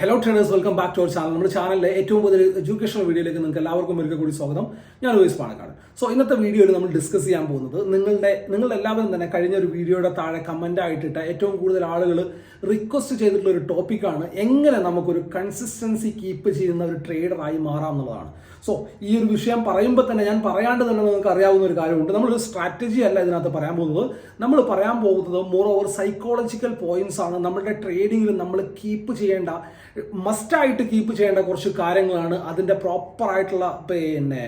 Hello traders welcome back to our channel നമ്മുടെ ചാനലിലെ ഏറ്റവും കൂടുതൽ എഡ്യൂക്കേഷണൽ വീഡിയോയിലേക്ക് നിങ്ങൾക്ക് എല്ലാവർക്കും ഒരിക്കൽ കൂടി സ്വാഗതം. ഞാൻ ലൂയിസ് പാണക്കാട്. സോ ഇന്നത്തെ വീഡിയോയിൽ നമ്മൾ ഡിസ്കസ് ചെയ്യാൻ പോകുന്നത് നിങ്ങളുടെ നിങ്ങൾ എല്ലാവരും തന്നെ കഴിഞ്ഞ ഒരു വീഡിയോയുടെ താഴെ കമന്റ് ആയിട്ടിട്ട് ഏറ്റവും കൂടുതൽ ആളുകൾ റിക്വസ്റ്റ് ചെയ്തിട്ടുള്ള ഒരു ടോപ്പിക്കാണ് എങ്ങനെ നമുക്കൊരു കൺസിസ്റ്റൻസി കീപ്പ് ചെയ്യുന്ന ഒരു ട്രേഡറായി മാറാം എന്നുള്ളതാണ്. സോ ഈ ഒരു വിഷയം പറയുമ്പോൾ തന്നെ ഞാൻ പറയാണ്ട് തന്നെ നിങ്ങൾക്ക് അറിയാവുന്ന ഒരു കാര്യമുണ്ട്. നമ്മളൊരു സ്ട്രാറ്റജി അല്ല ഇതിനകത്ത് പറയാൻ പോകുന്നത്. നമ്മൾ പറയാൻ പോകുന്നത് മോർ ഓവർ സൈക്കോളജിക്കൽ പോയിന്റ്സ് ആണ് നമ്മുടെ ട്രേഡിങ്ങിൽ നമ്മൾ കീപ്പ് ചെയ്യേണ്ട മസ്റ്റായിട്ട് കീപ്പ് ചെയ്യേണ്ട കുറച്ച് കാര്യങ്ങളാണ് അതിന്റെ പ്രോപ്പറായിട്ടുള്ള പിന്നെ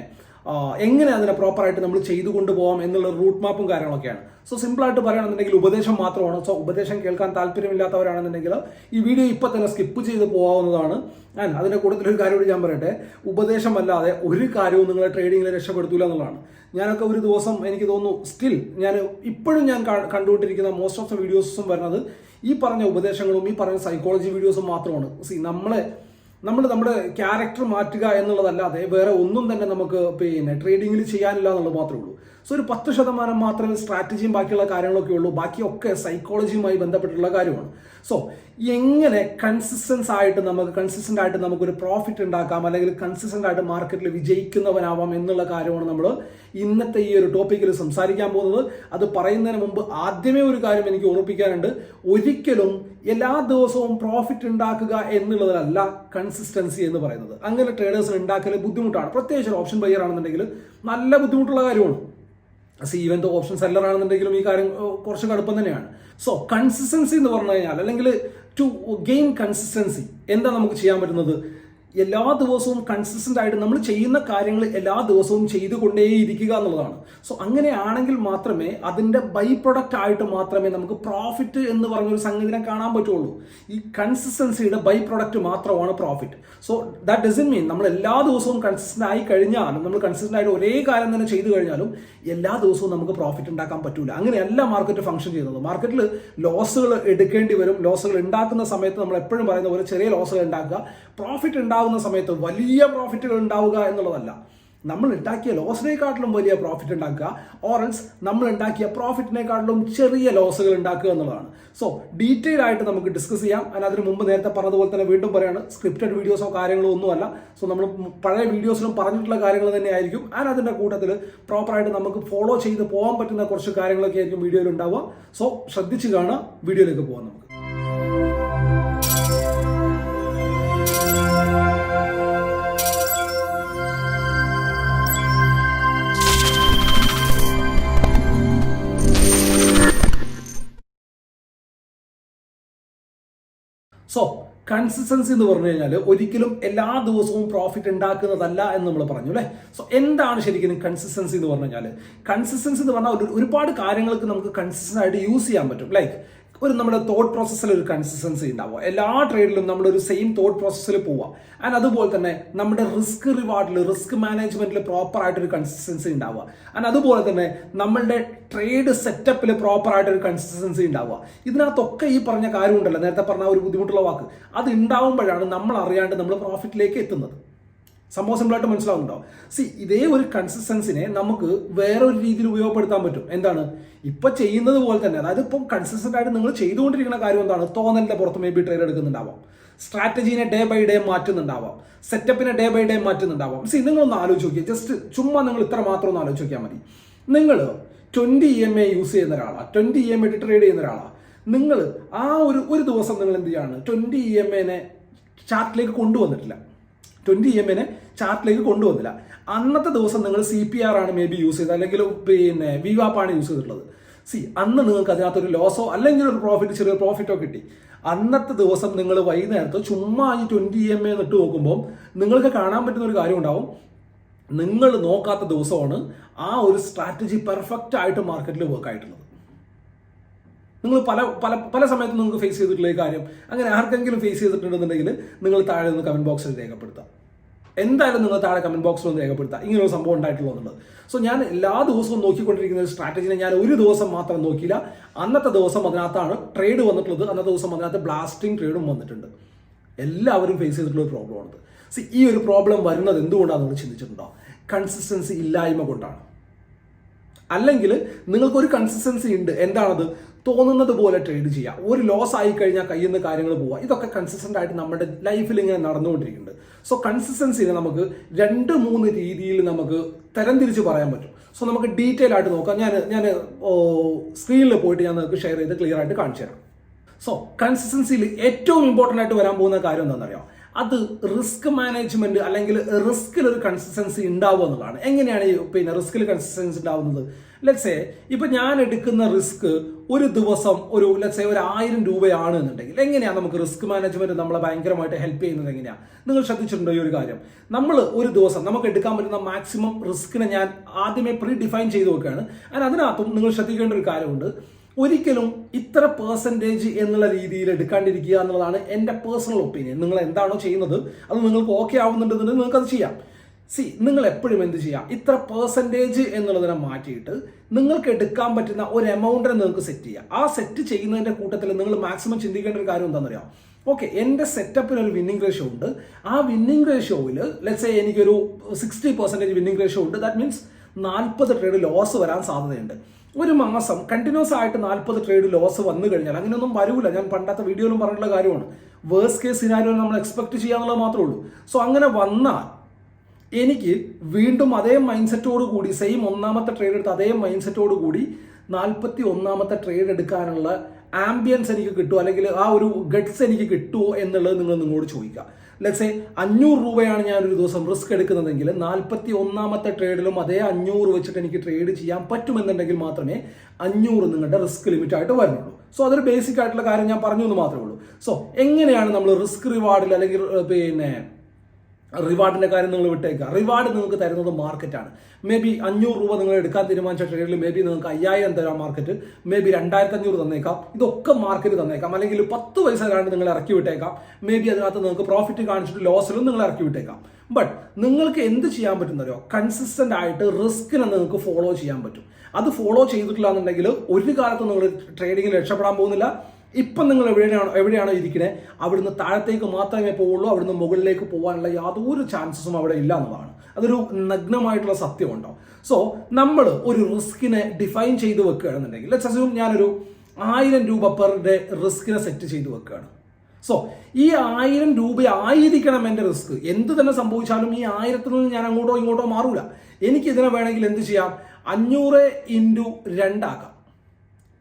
എങ്ങനെ അതിനെ പ്രോപ്പറായിട്ട് നമ്മൾ ചെയ്തു കൊണ്ടുപോകാം എന്നുള്ള റൂട്ട് മാപ്പും കാര്യങ്ങളൊക്കെയാണ്. സോ സിമ്പിളായിട്ട് പറയുകയാണെന്നുണ്ടെങ്കിൽ ഉപദേശം മാത്രമാണ്. സോ ഉപദേശം കേൾക്കാൻ താല്പര്യമില്ലാത്തവരാണെന്നുണ്ടെങ്കിൽ ഈ വീഡിയോ ഇപ്പം തന്നെ സ്കിപ്പ് ചെയ്ത് പോകാവുന്നതാണ് ആൻഡ് അതിന്റെ കൂടുതലൊരു കാര്യം കൂടി ഞാൻ പറയട്ടെ. ഉപദേശമല്ലാതെ ഒരു കാര്യവും നിങ്ങളെ ട്രേഡിങ്ങിൽ രക്ഷപ്പെടുത്തൂല എന്നുള്ളതാണ്. ഞാനൊക്കെ ഒരു ദിവസം എനിക്ക് തോന്നുന്നു സ്റ്റിൽ ഞാൻ ഇപ്പോഴും ഞാൻ കണ്ടുകൊണ്ടിരിക്കുന്ന മോസ്റ്റ് ഓഫ് ദ വീഡിയോസും വരുന്നത് ഈ പറഞ്ഞ ഉപദേശങ്ങളും ഈ പറഞ്ഞ സൈക്കോളജി വീഡിയോസും മാത്രമാണ്. സി നമ്മളെ നമ്മൾ നമ്മുടെ ക്യാരക്ടർ മാറ്റുക എന്നുള്ളതല്ലാതെ വേറെ ഒന്നും തന്നെ നമുക്ക് പിന്നെ ട്രേഡിങ്ങിൽ ചെയ്യാനില്ല എന്നുള്ളത് മാത്രമേ ഉള്ളൂ. സോ ഒരു പത്ത് ശതമാനം മാത്രമേ സ്ട്രാറ്റജിയും ബാക്കിയുള്ള കാര്യങ്ങളൊക്കെ ഉള്ളൂ. ബാക്കിയൊക്കെ സൈക്കോളജിയുമായി ബന്ധപ്പെട്ടുള്ള കാര്യമാണ്. സോ എങ്ങനെ കൺസിസ്റ്റൻസ് ആയിട്ട് നമുക്ക് കൺസിസ്റ്റന്റ് ആയിട്ട് നമുക്കൊരു പ്രോഫിറ്റ് ഉണ്ടാക്കാം അല്ലെങ്കിൽ കൺസിസ്റ്റന്റ് ആയിട്ട് മാർക്കറ്റിൽ വിജയിക്കുന്നവനാവാം എന്നുള്ള കാര്യമാണ് നമ്മൾ ഇന്നത്തെ ഈ ഒരു ടോപ്പിക്കിൽ സംസാരിക്കാൻ പോകുന്നത്. അത് പറയുന്നതിന് മുമ്പ് ആദ്യമേ ഒരു കാര്യം എനിക്ക് ഓർപ്പിക്കാനുണ്ട് ഒരിക്കലും എല്ലാ ദിവസവും പ്രോഫിറ്റ് ഉണ്ടാക്കുക എന്നുള്ളതല്ല കൺസിസ്റ്റൻസി എന്ന് പറയുന്നത്. അങ്ങനെ ട്രേഡേഴ്സിന് ഉണ്ടാക്കൽ ബുദ്ധിമുട്ടാണ്. പ്രത്യേകിച്ച് ഓപ്ഷൻ ബയ്യർ ആണെന്നുണ്ടെങ്കിൽ നല്ല ബുദ്ധിമുട്ടുള്ള കാര്യമാണ്. സി ഈവൻ ഓപ്ഷൻ സെല്ലർ ആണെന്നുണ്ടെങ്കിലും ഈ കാര്യം കുറച്ച് കടുപ്പം തന്നെയാണ്. സോ കൺസിസ്റ്റൻസി എന്ന് പറഞ്ഞു കഴിഞ്ഞാൽ അല്ലെങ്കിൽ ടു ഗെയിൻ കൺസിസ്റ്റൻസി എന്താ നമുക്ക് ചെയ്യാൻ പറ്റുന്നത്? എല്ലാ ദിവസവും കൺസിസ്റ്റന്റ് ആയിട്ട് നമ്മൾ ചെയ്യുന്ന കാര്യങ്ങൾ എല്ലാ ദിവസവും ചെയ്തുകൊണ്ടേയിരിക്കുക എന്നുള്ളതാണ്. സോ അങ്ങനെയാണെങ്കിൽ മാത്രമേ അതിന്റെ ബൈ പ്രൊഡക്റ്റ് ആയിട്ട് മാത്രമേ നമുക്ക് പ്രോഫിറ്റ് എന്ന് പറഞ്ഞൊരു സംഗതിനെ കാണാൻ പറ്റുള്ളൂ. ഈ കൺസിസ്റ്റൻസിയുടെ ബൈ പ്രൊഡക്റ്റ് മാത്രമാണ് profit so that doesn't mean നമ്മൾ എല്ലാ ദിവസവും കൺസിസ്റ്റന്റ് ആയി കഴിഞ്ഞാലും നമ്മൾ കൺസിസ്റ്റന്റ് ആയിട്ട് ഒരേ കാര്യം തന്നെ ചെയ്തു കഴിഞ്ഞാലും എല്ലാ ദിവസവും നമുക്ക് പ്രോഫിറ്റ് ഉണ്ടാക്കാൻ പറ്റൂല. അങ്ങനെയല്ല മാർക്കറ്റ് ഫംഗ്ഷൻ ചെയ്യുന്നത്. മാർക്കറ്റിൽ ലോസുകൾ എടുക്കേണ്ടി വരും. ലോസുകൾ ഉണ്ടാക്കുന്ന സമയത്ത് നമ്മൾ എപ്പോഴും പറയുന്ന പോലെ ചെറിയ ലോസുകൾ ഉണ്ടാക്കുക. പ്രോഫിറ്റ് ഉണ്ടാകുന്ന സമയത്ത് വലിയ പ്രോഫിറ്റുകൾ ഉണ്ടാവുക എന്നുള്ളതല്ല. നമ്മൾ ഉണ്ടാക്കിയ ലോസിനെക്കാട്ടിലും വലിയ പ്രോഫിറ്റ് ഉണ്ടാക്കുക. ഓറൻസ് നമ്മൾ ഉണ്ടാക്കിയ പ്രോഫിറ്റിനെക്കാട്ടിലും ചെറിയ ലോസുകൾ ഉണ്ടാക്കുക എന്നുള്ളതാണ്. സോ ഡീറ്റെയിൽ ആയിട്ട് നമുക്ക് ഡിസ്കസ് ചെയ്യാം. അതിന് അതിന് മുമ്പ് നേരത്തെ പറഞ്ഞതുപോലെ തന്നെ വീണ്ടും പറയാണ്. സ്ക്രിപ്റ്റഡ് വീഡിയോസോ കാര്യങ്ങളോ ഒന്നുമല്ല. സോ നമ്മൾ പഴയ വീഡിയോസിലും പറഞ്ഞിട്ടുള്ള കാര്യങ്ങൾ തന്നെ ആയിരിക്കും. ആൻഡ് അതിന്റെ കൂട്ടത്തിൽ പ്രോപ്പറായിട്ട് നമുക്ക് ഫോളോ ചെയ്ത് പോകാൻ പറ്റുന്ന കുറച്ച് കാര്യങ്ങളൊക്കെ ആയിരിക്കും വീഡിയോയിൽ ഉണ്ടാവുക. സോ ശ്രദ്ധിച്ച് കാണുക. വീഡിയോയിലേക്ക് പോകാം കൺസിസ്റ്റൻസി എന്ന് പറഞ്ഞു കഴിഞ്ഞാൽ ഒരിക്കലും എല്ലാ ദിവസവും പ്രോഫിറ്റ് ഉണ്ടാക്കുന്നതല്ല എന്ന് നമ്മൾ പറഞ്ഞു അല്ലേ? സോ എന്താണ് ശരിക്കും കൺസിസ്റ്റൻസി എന്ന് പറഞ്ഞു കഴിഞ്ഞാൽ കൺസിസ്റ്റൻസി എന്ന് പറഞ്ഞാൽ ഒരുപാട് കാര്യങ്ങൾക്ക് നമുക്ക് കൺസിസ്റ്റന്റ് ആയിട്ട് യൂസ് ചെയ്യാൻ പറ്റും. ലൈക്ക് ഒരു നമ്മുടെ തോട്ട് പ്രോസസ്സിൽ ഒരു കൺസിസ്റ്റൻസി ഉണ്ടാവുക. എല്ലാ ട്രേഡിലും നമ്മൾ ഒരു സെയിം തോട്ട് പ്രോസസ്സിൽ പോവുക. ആൻഡ് അതുപോലെ തന്നെ നമ്മുടെ റിസ്ക് റിവാർഡിൽ റിസ്ക് മാനേജ്മെന്റിൽ പ്രോപ്പർ ആയിട്ട് ഒരു കൺസിസ്റ്റൻസി ഉണ്ടാവുക. ആൻഡ് അതുപോലെ തന്നെ നമ്മളുടെ ട്രേഡ് സെറ്റപ്പിൽ പ്രോപ്പർ ആയിട്ട് ഒരു കൺസിസ്റ്റൻസി ഉണ്ടാവുക. ഇതിനകത്തൊക്കെ ഈ പറഞ്ഞ കാര്യമുണ്ടല്ലോ നേരത്തെ പറഞ്ഞ ഒരു ബുദ്ധിമുട്ടുള്ള വാക്ക്. അത് ഉണ്ടാവുമ്പോഴാണ് നമ്മൾ അറിയാണ്ട് നമ്മൾ പ്രോഫിറ്റിലേക്ക് എത്തുന്നത്. സംഭവം സിമ്പിളായിട്ട് മനസ്സിലാവുന്നുണ്ടോ? സി ഇതേ ഒരു കൺസിസ്റ്റൻസിനെ നമുക്ക് വേറെ ഒരു രീതിയിൽ ഉപയോഗപ്പെടുത്താൻ പറ്റും. എന്താണ്? ഇപ്പൊ ചെയ്യുന്നത് പോലെ തന്നെ അതായത് ഇപ്പം കൺസിസ്റ്റന്റ് ആയിട്ട് നിങ്ങൾ ചെയ്തുകൊണ്ടിരിക്കുന്ന കാര്യം എന്താണ്? തോന്നലിന്റെ പുറത്ത് മേ ബി ട്രേഡ് എടുക്കുന്നുണ്ടാവാം. സ്ട്രാറ്റജീനെ ഡേ ബൈ ഡേ മാറ്റുന്നുണ്ടാവാം. സെറ്റപ്പിനെ ഡേ ബൈ ഡേ മാറ്റുന്നുണ്ടാവാം. സി നിങ്ങളൊന്ന് ആലോചിച്ച് നോക്കിയാൽ ജസ്റ്റ് ചുമ്മാ നിങ്ങൾ ഇത്ര മാത്രം ഒന്ന് ആലോചിച്ച് നോക്കിയാൽ മതി. നിങ്ങൾ twenty E M A use ചെയ്യുന്ന ഒരാളാണ് twenty E M A trade ചെയ്യുന്ന ഒരാളാണ് നിങ്ങൾ ആ ഒരു ഒരു ദിവസം നിങ്ങൾ എന്ത് ചെയ്യാണ്? ട്വന്റി ഇ എം എനെ ചാർട്ടിലേക്ക് കൊണ്ടുവന്നിട്ടില്ല. ട്വന്റി എം എനെ ചാർട്ടിലേക്ക് കൊണ്ടുവന്നില്ല. അന്നത്തെ ദിവസം നിങ്ങൾ സി പി ആർ ആണ് മേ ബി യൂസ് ചെയ്തത് അല്ലെങ്കിൽ പിന്നെ വി വാപ്പാണ് യൂസ് ചെയ്തിട്ടുള്ളത്. സി അന്ന് നിങ്ങൾക്ക് അതിനകത്തൊരു ലോസോ അല്ലെങ്കിൽ ഒരു പ്രോഫിറ്റ് ചെറിയ പ്രോഫിറ്റോ കിട്ടി. അന്നത്തെ ദിവസം നിങ്ങൾ വൈകുന്നേരത്ത് ചുമ്മാ ഈ ട്വന്റി എം എ ഇട്ട് നോക്കുമ്പോൾ നിങ്ങൾക്ക് കാണാൻ പറ്റുന്ന ഒരു കാര്യം ഉണ്ടാവും. നിങ്ങൾ നോക്കാത്ത ദിവസമാണ് ആ ഒരു സ്ട്രാറ്റജി പെർഫെക്റ്റ് ആയിട്ട് മാർക്കറ്റിൽ വർക്ക് ആയിട്ടുള്ളത്. നിങ്ങൾ പല പല പല സമയത്തും നിങ്ങൾക്ക് ഫേസ് ചെയ്തിട്ടുള്ള കാര്യം. അങ്ങനെ ആർക്കെങ്കിലും ഫേസ് ചെയ്തിട്ടുണ്ടെന്നുണ്ടെങ്കിൽ നിങ്ങൾ താഴെ നിന്ന് കമന്റ് ബോക്സിൽ രേഖപ്പെടുത്താം. എന്തായാലും നിങ്ങൾ താഴെ കമന്റ് ബോക്സിൽ ഒന്ന് രേഖപ്പെടുത്താം. ഇങ്ങനെ ഒരു സംഭവം ഉണ്ടായിട്ടുള്ളൂ സോ ഞാൻ എല്ലാ ദിവസവും നോക്കിക്കൊണ്ടിരിക്കുന്ന ഒരു സ്ട്രാറ്റജിനെ ഞാൻ ഒരു ദിവസം മാത്രം നോക്കിയില്ല. അന്നത്തെ ദിവസം അതിനകത്താണ് ട്രേഡ് വന്നിട്ടുള്ളത്. അന്നത്തെ ദിവസം അതിനകത്ത് ബ്ലാസ്റ്റിംഗ് ട്രേഡും വന്നിട്ടുണ്ട്. എല്ലാവരും ഫേസ് ചെയ്തിട്ടുള്ള ഒരു പ്രോബ്ലമാണത് സി ഈ ഒരു പ്രോബ്ലം വരുന്നത് എന്തുകൊണ്ടാണെന്ന് നിങ്ങൾ ചിന്തിച്ചിട്ടുണ്ടോ? കൺസിസ്റ്റൻസി ഇല്ലായ്മ കൊണ്ടാണ്. അല്ലെങ്കിൽ നിങ്ങൾക്കൊരു കൺസിസ്റ്റൻസി ഉണ്ട്. എന്താണത്? തോന്നുന്നത് പോലെ ട്രേഡ് ചെയ്യുക ഒരു ലോസ് ആയി കഴിഞ്ഞാൽ കയ്യിൽ നിന്ന് കാര്യങ്ങൾ പോവുക ഇതൊക്കെ കൺസിസ്റ്റന്റ് ആയിട്ട് നമ്മുടെ ലൈഫിൽ ഇങ്ങനെ നടന്നുകൊണ്ടിരിക്കുന്നുണ്ട്. സോ കൺസിസ്റ്റൻസിനെ നമുക്ക് രണ്ട് മൂന്ന് രീതിയിൽ നമുക്ക് തരംതിരിച്ച് പറയാൻ പറ്റും. സോ നമുക്ക് ഡീറ്റെയിൽ ആയിട്ട് നോക്കാം. ഞാൻ ഞാൻ സ്ക്രീനിൽ പോയിട്ട് ഞാൻ നിങ്ങൾക്ക് ഷെയർ ചെയ്ത് ക്ലിയർ ആയിട്ട് കാണിച്ചു തരാം. സോ കൺസിസ്റ്റൻസിയിൽ ഏറ്റവും ഇമ്പോർട്ടന്റ് ആയിട്ട് വരാൻ പോകുന്ന കാര്യം എന്താണെന്നറിയാം? അത് റിസ്ക് മാനേജ്മെന്റ് അല്ലെങ്കിൽ റിസ്കിൽ ഒരു കൺസിസ്റ്റൻസി ഉണ്ടാവുക എന്നുള്ളതാണ്. എങ്ങനെയാണ് പിന്നെ റിസ്കിൽ കൺസിസ്റ്റൻസി ഉണ്ടാവുന്നത്? ലെറ്റ്സേ ഇപ്പൊ ഞാൻ എടുക്കുന്ന റിസ്ക് ഒരു ദിവസം ഒരു ലെറ്റ്സേ ഒരു ആയിരം രൂപയാണ് എന്നുണ്ടെങ്കിൽ എങ്ങനെയാ നമുക്ക് റിസ്ക് മാനേജ്മെന്റ് നമ്മളെ ഭയങ്കരമായിട്ട് ഹെൽപ്പ് ചെയ്യുന്നത് എങ്ങനെയാ? നിങ്ങൾ ശ്രദ്ധിച്ചിട്ടുണ്ടോ ഈ ഒരു കാര്യം? നമ്മൾ ഒരു ദിവസം നമുക്ക് എടുക്കാൻ പറ്റുന്ന മാക്സിമം റിസ്കിനെ ഞാൻ ആദ്യമേ പ്രീ ഡിഫൈൻ ചെയ്ത് വെക്കുകയാണ്. അതിന് അതിനകത്തും നിങ്ങൾ ശ്രദ്ധിക്കേണ്ട ഒരു കാര്യമുണ്ട്. ഒരിക്കലും ഇത്ര പേഴ്സന്റേജ് എന്നുള്ള രീതിയിൽ എടുക്കാണ്ടിരിക്കുക എന്നുള്ളതാണ് എന്റെ പേഴ്സണൽ ഒപ്പീനിയൻ നിങ്ങൾ എന്താണോ ചെയ്യുന്നത് അത് നിങ്ങൾക്ക് ഓക്കെ ആവുന്നുണ്ടെന്നുണ്ടെങ്കിൽ നിങ്ങൾക്ക് അത് ചെയ്യാം. സി നിങ്ങൾ എപ്പോഴും എന്ത് ചെയ്യാം? ഇത്ര പേഴ്സന്റേജ് എന്നുള്ളതിനെ മാറ്റിയിട്ട് നിങ്ങൾക്ക് എടുക്കാൻ പറ്റുന്ന ഒരു എമൗണ്ടിനെ നിങ്ങൾക്ക് സെറ്റ് ചെയ്യാം. ആ സെറ്റ് ചെയ്യുന്നതിന്റെ കൂട്ടത്തിൽ നിങ്ങൾ മാക്സിമം ചിന്തിക്കേണ്ട ഒരു കാര്യം എന്താണെന്നറിയാം? ഓക്കെ എന്റെ സെറ്റപ്പിന് ഒരു വിന്നിംഗ് റേഷ്യോ ഉണ്ട്. ആ വിന്നിംഗ് റേഷ്യോയിൽ ലെറ്റ്സ് എനിക്കൊരു സിക്സ്റ്റി പെർസെന്റേജ് വിന്നിംഗ് റേഷ്യോ ഉണ്ട്. ദാറ്റ് മീൻസ് നാൽപ്പത് ട്രേഡ് ലോസ് വരാൻ സാധ്യതയുണ്ട്. ഒരു മാസം കണ്ടിന്യൂസ് ആയിട്ട് നാൽപ്പത് ട്രേഡ് ലോസ് വന്നു കഴിഞ്ഞാൽ അങ്ങനെയൊന്നും വരൂല. ഞാൻ പണ്ടത്തെ വീഡിയോയിലും പറഞ്ഞിട്ടുള്ള കാര്യമാണ്. വേഴ്സ് കേസ് സിനാരിയോ നമ്മൾ എക്സ്പെക്ട് ചെയ്യാന്നുള്ളത് മാത്രമേ ഉള്ളൂ. സോ അങ്ങനെ വന്നാൽ എനിക്ക് വീണ്ടും അതേ മൈൻഡ് സെറ്റോട് കൂടി സെയിം ഒന്നാമത്തെ ട്രേഡ് എടുത്ത് അതേ മൈൻഡ് സെറ്റോട് കൂടി നാൽപ്പത്തി ഒന്നാമത്തെ ട്രേഡ് എടുക്കാനുള്ള ആംബിയൻസ് എനിക്ക് കിട്ടുമോ? അല്ലെങ്കിൽ ആ ഒരു ഗട്ട്സ് എനിക്ക് കിട്ടുമോ എന്നുള്ളത് നിങ്ങൾ നിങ്ങളോട് ചോദിക്കുക. ലെറ്റ്സേ അഞ്ഞൂറ് രൂപയാണ് ഞാൻ ഒരു ദിവസം റിസ്ക് എടുക്കുന്നതെങ്കിൽ നാൽപ്പത്തി ഒന്നാമത്തെ ട്രേഡിലും അതേ അഞ്ഞൂറ് വെച്ചിട്ട് എനിക്ക് ട്രേഡ് ചെയ്യാൻ പറ്റുമെന്നുണ്ടെങ്കിൽ മാത്രമേ അഞ്ഞൂറ് നിങ്ങളുടെ റിസ്ക് ലിമിറ്റ് ആയിട്ട് വരുന്നുള്ളൂ. സോ അതൊരു ബേസിക് ആയിട്ടുള്ള കാര്യം ഞാൻ പറഞ്ഞു എന്ന് മാത്രമേ ഉള്ളൂ. സോ എങ്ങനെയാണ് നമ്മൾ റിസ്ക് റിവാർഡിൽ അല്ലെങ്കിൽ പിന്നെ റിവാർഡിന്റെ കാര്യം നിങ്ങൾ വിട്ടേക്കുക റിവാർഡ് നിങ്ങൾക്ക് തരുന്നത് മാർക്കറ്റാണ് മേ ബി അഞ്ഞൂറ് രൂപ നിങ്ങൾ എടുക്കാൻ തീരുമാനിച്ച ട്രേഡിൽ മേ ബി നിങ്ങൾക്ക് അയ്യായിരം തരാം മാർക്കറ്റ് മേ ബി രണ്ടായിരത്തി അഞ്ഞൂറ് തന്നേക്കാം. ഇതൊക്കെ മാർക്കറ്റ് തന്നേക്കാം. അല്ലെങ്കിൽ പത്ത് പൈസ കാണ്ട് നിങ്ങൾ ഇറക്കി വിട്ടേക്കാം. മേ ബി അതിനകത്ത് നിങ്ങൾക്ക് പ്രോഫിറ്റ് കാണിച്ചിട്ട് ലോസിലും നിങ്ങൾ ഇറക്കി വിട്ടേക്കാം. ബട്ട് നിങ്ങൾക്ക് എന്ത് ചെയ്യാൻ പറ്റുന്നറിയോ? കൺസിസ്റ്റന്റ് ആയിട്ട് റിസ്കിനെ നിങ്ങൾക്ക് ഫോളോ ചെയ്യാൻ പറ്റും. അത് ഫോളോ ചെയ്തിട്ടില്ല എന്നുണ്ടെങ്കിൽ ഒരു കാലത്തും നിങ്ങൾ ട്രേഡിങ്ങിൽ രക്ഷപ്പെടാൻ പോകുന്നില്ല. ഇപ്പം നിങ്ങൾ എവിടെയാണോ എവിടെയാണോ ഇരിക്കുന്നത് അവിടുന്ന് താഴത്തേക്ക് മാത്രമേ പോവുള്ളൂ അവിടുന്ന് മുകളിലേക്ക് പോകാനുള്ള യാതൊരു ചാൻസസും അവിടെ ഇല്ല എന്നുള്ളതാണ്. അതൊരു നഗ്നമായിട്ടുള്ള സത്യമുണ്ടോ? സോ നമ്മൾ ഒരു റിസ്കിനെ ഡിഫൈൻ ചെയ്ത് വെക്കുകയാണെന്നുണ്ടെങ്കിൽ ലെറ്റ്സ് അസ്യൂം ഞാനൊരു ആയിരം രൂപ പെർ ഡേ റിസ്കിനെ സെറ്റ് ചെയ്ത് വെക്കുകയാണ്. സോ ഈ ആയിരം രൂപ ആയിരിക്കണം എന്റെ റിസ്ക്. എന്ത് തന്നെ സംഭവിച്ചാലും ഈ ആയിരത്തിൽ നിന്ന് ഞാൻ അങ്ങോട്ടോ ഇങ്ങോട്ടോ മാറൂല. എനിക്ക് ഇതിനെ വേണമെങ്കിൽ എന്ത് ചെയ്യാം? അഞ്ഞൂറ് ഇന്റു രണ്ടാക്കാം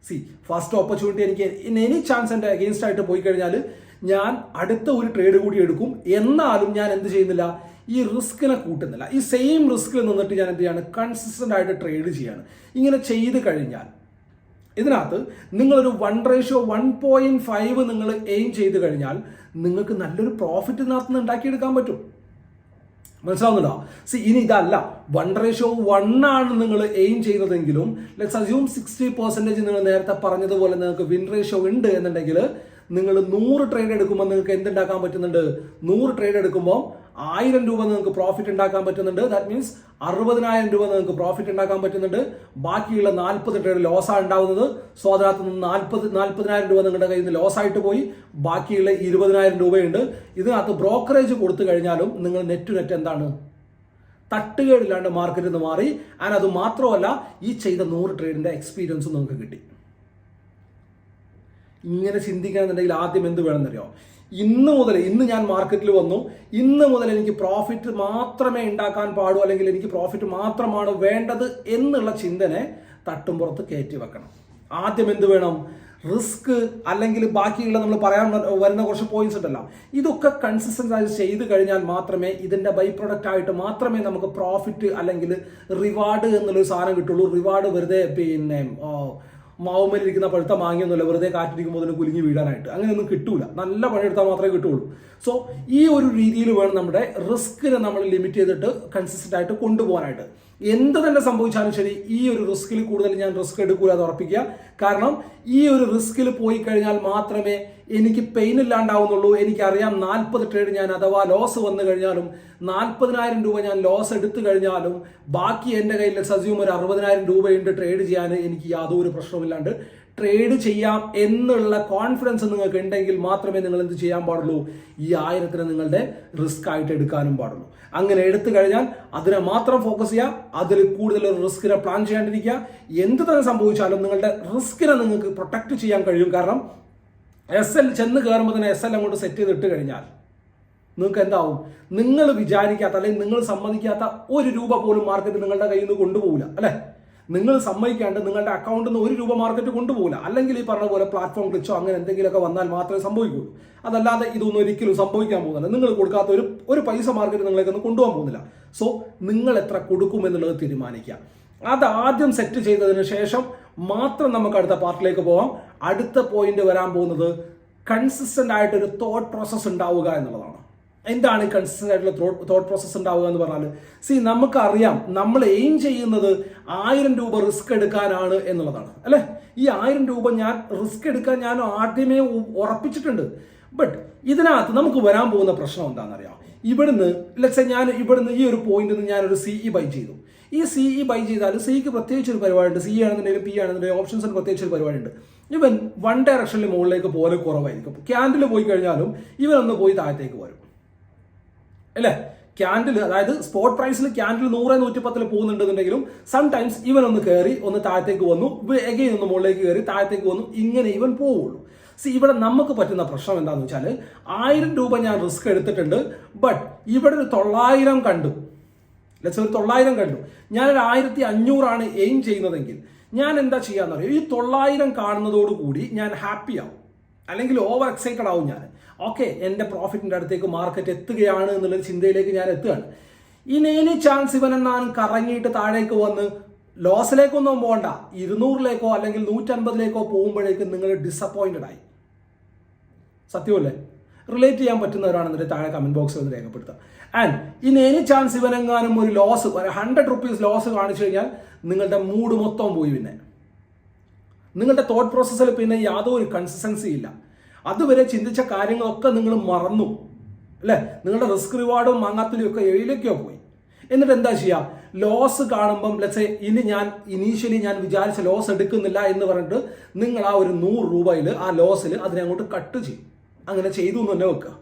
സി ഫസ്റ്റ് ഓപ്പർച്യൂണിറ്റി എനിക്ക് ഇൻ എനി ചാൻസ് എന്റെ അഗെയിൻസ്റ്റ് ആയിട്ട് പോയി കഴിഞ്ഞാൽ ഞാൻ അടുത്ത ഒരു ട്രേഡ് കൂടി എടുക്കും. എന്നാലും ഞാൻ എന്ത് ചെയ്യുന്നില്ല? ഈ റിസ്കിനെ കൂട്ടുന്നില്ല. ഈ സെയിം റിസ്കിൽ നിന്നിട്ട് ഞാൻ എന്ത് ചെയ്യാണ്? കൺസിസ്റ്റന്റ് ആയിട്ട് ട്രേഡ് ചെയ്യാണ്. ഇങ്ങനെ ചെയ്ത് കഴിഞ്ഞാൽ ഇതിനകത്ത് നിങ്ങളൊരു one ratio one point five നിങ്ങൾ എയിം ചെയ്ത് കഴിഞ്ഞാൽ നിങ്ങൾക്ക് നല്ലൊരു പ്രോഫിറ്റ് ഇതിനകത്ത് നിന്ന് ഉണ്ടാക്കിയെടുക്കാൻ പറ്റും. മനസ്സിലാവുന്നുണ്ടോ? സി ഇനി ഇതല്ല. വൺ റേഷ്യോ വൺ ആണ് നിങ്ങൾ എയിം ചെയ്യുന്നതെങ്കിലും ലെറ്റ്സ് അസ്യൂം സിക്സ്റ്റി പെർസെന്റേജ് നിങ്ങൾ നേരത്തെ പറഞ്ഞതുപോലെ നിങ്ങൾക്ക് വിൻ റേഷ്യോ ഉണ്ട് എന്നുണ്ടെങ്കിൽ നിങ്ങൾ നൂറ് ട്രേഡ് എടുക്കുമ്പോൾ നിങ്ങൾക്ക് എന്തുണ്ടാക്കാൻ പറ്റുന്നുണ്ട്? നൂറ് ട്രേഡ് എടുക്കുമ്പോൾ ആയിരം രൂപ നിങ്ങൾക്ക് പ്രോഫിറ്റ് ഉണ്ടാക്കാൻ പറ്റുന്നുണ്ട്. ദാറ്റ് മീൻസ് അറുപതിനായിരം രൂപ നിങ്ങൾക്ക് പ്രോഫിറ്റ് ഉണ്ടാക്കാൻ പറ്റുന്നുണ്ട്. ബാക്കിയുള്ള നാൽപ്പത് ട്രേഡ് ലോസാണ് ഉണ്ടാവുന്നത്. സോ അതിനകത്ത് നിന്ന് നാൽപ്പത് നാൽപ്പതിനായിരം രൂപ നിങ്ങളുടെ കയ്യിൽ നിന്ന് ലോസ് ആയിട്ട് പോയി. ബാക്കിയുള്ള ഇരുപതിനായിരം രൂപയുണ്ട്. ഇതിനകത്ത് ബ്രോക്കറേജ് കൊടുത്തു കഴിഞ്ഞാലും നിങ്ങൾ നെറ്റ് നെറ്റ് എന്താണ്? തട്ടുകേടില്ലാണ്ട് മാർക്കറ്റിൽ നിന്ന് മാറി. ആൻഡ് അത് മാത്രമല്ല ഈ ചെയ്ത നൂറ് ട്രേഡിന്റെ എക്സ്പീരിയൻസും നിങ്ങൾക്ക് കിട്ടി. ഇങ്ങനെ ചിന്തിക്കണമെന്നുണ്ടെങ്കിൽ ആദ്യം എന്ത് വേണമെന്നറിയോ? ഇന്ന് മുതൽ ഇന്ന് ഞാൻ മാർക്കറ്റിൽ വന്നു. ഇന്ന് മുതൽ എനിക്ക് പ്രോഫിറ്റ് മാത്രമേ ഉണ്ടാക്കാൻ പാടൂ അല്ലെങ്കിൽ എനിക്ക് പ്രോഫിറ്റ് മാത്രമാണ് വേണ്ടത് എന്നുള്ള ചിന്തനെ തട്ടുംപുറത്ത് കയറ്റി വെക്കണം. ആദ്യം എന്ത് വേണം? റിസ്ക് അല്ലെങ്കിൽ ബാക്കിയുള്ള നമ്മൾ പറയാൻ വരുന്ന കുറച്ച് പോയിന്റ്സ് ഉണ്ടല്ലോ. ഇതൊക്കെ കൺസിസ്റ്റന്റ് ആയി ചെയ്ത് കഴിഞ്ഞാൽ മാത്രമേ ഇതിന്റെ ബൈ പ്രൊഡക്റ്റ് ആയിട്ട് മാത്രമേ നമുക്ക് പ്രോഫിറ്റ് അല്ലെങ്കിൽ റിവാർഡ് എന്നുള്ളൊരു സാധനം കിട്ടുള്ളൂ. റിവാർഡ് വെറുതെ പിന്നെ ആ, മാവുമ്മലിരിക്കുന്ന പഴുത്ത മാങ്ങിയൊന്നുമില്ല. വെറുതെ കാറ്റിരിക്കുമ്പോൾ അതിന് കുലുങ്ങി വീഴാനായിട്ട്. അങ്ങനെയൊന്നും കിട്ടൂല. നല്ല പണിയെടുത്താൽ മാത്രമേ കിട്ടുള്ളൂ സോ ഈ ഒരു രീതിയിൽ വേണം നമ്മുടെ റിസ്കിനെ നമ്മൾ ലിമിറ്റ് ചെയ്തിട്ട് കൺസിസ്റ്റന്റ് ആയിട്ട് കൊണ്ടുപോകാനായിട്ട്. എന്ത് തന്നെ സംഭവിച്ചാലും ശരി ഈ ഒരു റിസ്കിൽ കൂടുതൽ ഞാൻ റിസ്ക് എടുക്കൂല എന്ന് ഉറപ്പിക്കുക. കാരണം ഈ ഒരു റിസ്കിൽ പോയി കഴിഞ്ഞാൽ മാത്രമേ എനിക്ക് പെയിൻ ഇല്ലാണ്ടാവുന്നുള്ളൂ. എനിക്കറിയാം നാൽപ്പത് ട്രേഡ് ഞാൻ അഥവാ ലോസ് വന്നു കഴിഞ്ഞാലും നാൽപ്പതിനായിരം രൂപ ഞാൻ ലോസ് എടുത്തു കഴിഞ്ഞാലും ബാക്കി എന്റെ കയ്യിൽ സസ്യൂം ഒരു അറുപതിനായിരം രൂപയുണ്ട് ട്രേഡ് ചെയ്യാൻ എനിക്ക് യാതൊരു പ്രശ്നമില്ലാണ്ട് ട്രേഡ് ചെയ്യാം എന്നുള്ള കോൺഫിഡൻസ് നിങ്ങൾക്ക് ഉണ്ടെങ്കിൽ മാത്രമേ നിങ്ങൾ എന്ത് ചെയ്യാൻ പാടുള്ളൂ? ഈ ആയിരത്തിന് നിങ്ങളുടെ റിസ്ക് ആയിട്ട് എടുക്കാനും പാടുള്ളൂ. അങ്ങനെ എടുത്തു കഴിഞ്ഞാൽ അതിനെ മാത്രം ഫോക്കസ് ചെയ്യുക അതിൽ കൂടുതൽ റിസ്കിനെ പ്ലാൻ ചെയ്യാണ്ടിരിക്കുക. എന്ത് തന്നെ സംഭവിച്ചാലും നിങ്ങളുടെ റിസ്കിനെ നിങ്ങൾക്ക് പ്രൊട്ടക്ട് ചെയ്യാൻ കഴിയും. കാരണം എസ് എൽ ചെന്ന് കയറുമ്പോൾ തന്നെ എസ് എൽ അങ്ങോട്ട് സെറ്റ് ചെയ്തിട്ട് കഴിഞ്ഞാൽ നിങ്ങൾക്ക് എന്താവും? നിങ്ങൾ വിചാരിക്കാത്ത അല്ലെങ്കിൽ നിങ്ങൾ സമ്മതിക്കാത്ത ഒരു രൂപ പോലും മാർക്കറ്റ് നിങ്ങളുടെ കയ്യിൽ നിന്ന് കൊണ്ടുപോകില്ല അല്ലേ? നിങ്ങൾ സമ്മതിക്കാണ്ട് നിങ്ങളുടെ അക്കൗണ്ടിൽ നിന്ന് ഒരു രൂപ മാർക്കറ്റ് കൊണ്ടുപോകില്ല അല്ലെങ്കിൽ ഈ പറഞ്ഞ പോലെ പ്ലാറ്റ്ഫോം ക്ലിച്ചോ അങ്ങനെ എന്തെങ്കിലുമൊക്കെ വന്നാൽ മാത്രമേ സംഭവിക്കൂ. അതല്ലാതെ ഇതൊന്നും ഒരിക്കലും സംഭവിക്കാൻ പോകുന്നില്ല. നിങ്ങൾ കൊടുക്കാത്ത ഒരു ഒരു പൈസ മാർക്കറ്റ് നിങ്ങളേക്കൊന്നും കൊണ്ടുപോകാൻ പോകുന്നില്ല. സോ നിങ്ങൾ എത്ര കൊടുക്കും എന്നുള്ളത് തീരുമാനിക്കുക. അത് ആദ്യം സെറ്റ് ചെയ്തതിന് ശേഷം മാത്രം നമുക്ക് അടുത്ത പാർട്ടിലേക്ക് പോവാം. അടുത്ത പോയിന്റ് വരാൻ പോകുന്നത് കൺസിസ്റ്റന്റ് ആയിട്ട് ഒരു തോട്ട് പ്രോസസ്സ് ഉണ്ടാവുക എന്നുള്ളതാണ്. എന്താണ് കൺസിസ്റ്റന്റ് ആയിട്ടുള്ള തോട്ട് പ്രോസസ്സ് ഉണ്ടാവുക എന്ന് പറഞ്ഞാൽ സി നമുക്കറിയാം നമ്മൾ എയിം ചെയ്യുന്നത് ആയിരം രൂപ റിസ്ക് എടുക്കാനാണ് എന്നുള്ളതാണ് അല്ലേ? ഈ ആയിരം രൂപ ഞാൻ റിസ്ക് എടുക്കാൻ ഞാൻ ആദ്യമേ ഉറപ്പിച്ചിട്ടുണ്ട്. ബട്ട് ഇതിനകത്ത് നമുക്ക് വരാൻ പോകുന്ന പ്രശ്നം എന്താണെന്നറിയാം ഇവിടുന്ന് ലക്ഷ ഞാൻ ഇവിടുന്ന് ഈ ഒരു പോയിന്റിൽ നിന്ന് ഞാനൊരു സി ഇ ബൈ ചെയ്തു. ഈ സി ഇ ബൈ ചെയ്താൽ സിക്ക് പ്രത്യേകിച്ച് ഒരു പരിപാടിയുണ്ട്. സി ആണെന്നുണ്ടെങ്കിലും പി ആണെന്നുണ്ടെങ്കിലും ഓപ്ഷൻസിന് പ്രത്യേകിച്ച് ഒരു പരിപാടിയുണ്ട്. ഇവൻ വൺ ഡയറക്ഷനിൽ മുകളിലേക്ക് പോലെ കുറവായിരിക്കും. ക്യാൻഡിൽ പോയി കഴിഞ്ഞാലും ഇവൻ ഒന്ന് പോയി താഴത്തേക്ക് വരും. അല്ലേ? ക്യാൻഡിൽ അതായത് സ്പോട്ട് പ്രൈസിൽ ക്യാൻഡിൽ നൂറ് നൂറ്റിപ്പത്തിൽ പോകുന്നുണ്ടെന്നുണ്ടെങ്കിലും സം ടൈംസ് ഇവൻ ഒന്ന് കയറി ഒന്ന് താഴത്തേക്ക് വന്നു എഗെയിൻ ഒന്ന് മുകളിലേക്ക് കയറി താഴത്തേക്ക് വന്നു ഇങ്ങനെ ഇവൻ പോവുള്ളൂ. സി ഇവിടെ നമുക്ക് പറ്റുന്ന പ്രശ്നം എന്താണെന്ന് വെച്ചാൽ ആയിരം രൂപ ഞാൻ റിസ്ക് എടുത്തിട്ടുണ്ട് ബട്ട് ഇവിടെ ഒരു തൊള്ളായിരം കണ്ടു. ലെറ്റ്സ് ഒരു തൊള്ളായിരം കണ്ടു. ഞാനൊരു ആയിരത്തി അഞ്ഞൂറാണ് എയിം ചെയ്യുന്നതെങ്കിൽ ഞാൻ എന്താ ചെയ്യാന്ന് അറിയോ? ഈ തൊള്ളായിരം കാണുന്നതോടുകൂടി ഞാൻ ഹാപ്പി ആവും. അല്ലെങ്കിൽ ഓവർ എക്സൈറ്റഡ് ആവും ഞാൻ. ഓക്കെ എന്റെ പ്രോഫിറ്റിന്റെ അടുത്തേക്ക് മാർക്കറ്റ് എത്തുകയാണ് എന്നുള്ളൊരു ചിന്തയിലേക്ക് ഞാൻ എത്തുകയാണ്. ഇനി എനി ചാൻസ് ഇവനെന്നാൻ കറങ്ങിയിട്ട് താഴേക്ക് വന്ന് ലോസിലേക്കൊന്നും പോകണ്ട ഇരുന്നൂറിലേക്കോ അല്ലെങ്കിൽ നൂറ്റൻപതിലേക്കോ പോകുമ്പോഴേക്കും നിങ്ങൾ ഡിസപ്പോയിന്റഡ് ആയി. സത്യമല്ലേ റിലേറ്റ് ചെയ്യാൻ പറ്റുന്നവരാണെന്നുണ്ടെങ്കിൽ താഴെ കമന്റ് ബോക്സിൽ ഒന്ന് രേഖപ്പെടുത്തുക. ആൻഡ് ഇൻ എനി ചാൻസ് ഇവനെങ്ങാനും ഒരു ലോസ് ഹൺഡ്രഡ് റുപ്പീസ് ലോസ് കാണിച്ചു കഴിഞ്ഞാൽ നിങ്ങളുടെ മൂഡ് മൊത്തം പോയി പിന്നെ. നിങ്ങളുടെ തോട്ട് പ്രോസസ്സിൽ പിന്നെ യാതൊരു കൺസിസ്റ്റൻസി ഇല്ല. അതുവരെ ചിന്തിച്ച കാര്യങ്ങളൊക്കെ നിങ്ങൾ മറന്നു. അല്ലേ? നിങ്ങളുടെ റിസ്ക് റിവാർഡും മാങ്ങാത്തിലും ഒക്കെ പോയി. എന്നിട്ട് എന്താ ചെയ്യുക ലോസ് കാണുമ്പം ലെറ്റ്സ് ഇനി ഞാൻ ഇനീഷ്യലി ഞാൻ വിചാരിച്ച ലോസ് എടുക്കുന്നില്ല എന്ന് പറഞ്ഞിട്ട് നിങ്ങൾ ആ ഒരു നൂറ് രൂപയിൽ ആ ലോസിൽ അതിനെ അങ്ങോട്ട് കട്ട് ചെയ്യും. അങ്ങനെ ചെയ്തു എന്ന് തന്നെ വെക്കുക.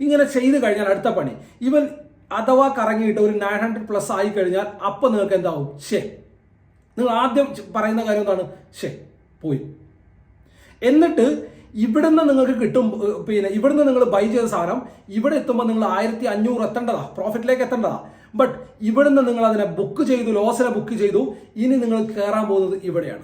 ഇങ്ങനെ ചെയ്ത് കഴിഞ്ഞാൽ അടുത്ത പണി. ഇവൻ അഥവാ കറങ്ങിയിട്ട് ഒരു നയൻ ഹൺഡ്രഡ് പ്ലസ് ആയി കഴിഞ്ഞാൽ അപ്പം നിങ്ങൾക്ക് എന്താവും? ശേ നിങ്ങൾ ആദ്യം പറയുന്ന കാര്യം എന്താണ്? ശേ പോയി. എന്നിട്ട് ഇവിടുന്ന് നിങ്ങൾക്ക് കിട്ടും പിന്നെ ഇവിടുന്ന് നിങ്ങൾ ബൈ ചെയ്ത സാധനം ഇവിടെ എത്തുമ്പോൾ നിങ്ങൾ ആയിരത്തി അഞ്ഞൂറ് എത്തേണ്ടതാ. പ്രോഫിറ്റിലേക്ക് എത്തേണ്ടതാ. ബട്ട് ഇവിടുന്ന് നിങ്ങൾ അതിനെ ബുക്ക് ചെയ്തു ലോസിനെ ബുക്ക് ചെയ്തു. ഇനി നിങ്ങൾ കയറാൻ പോകുന്നത് ഇവിടെയാണ്.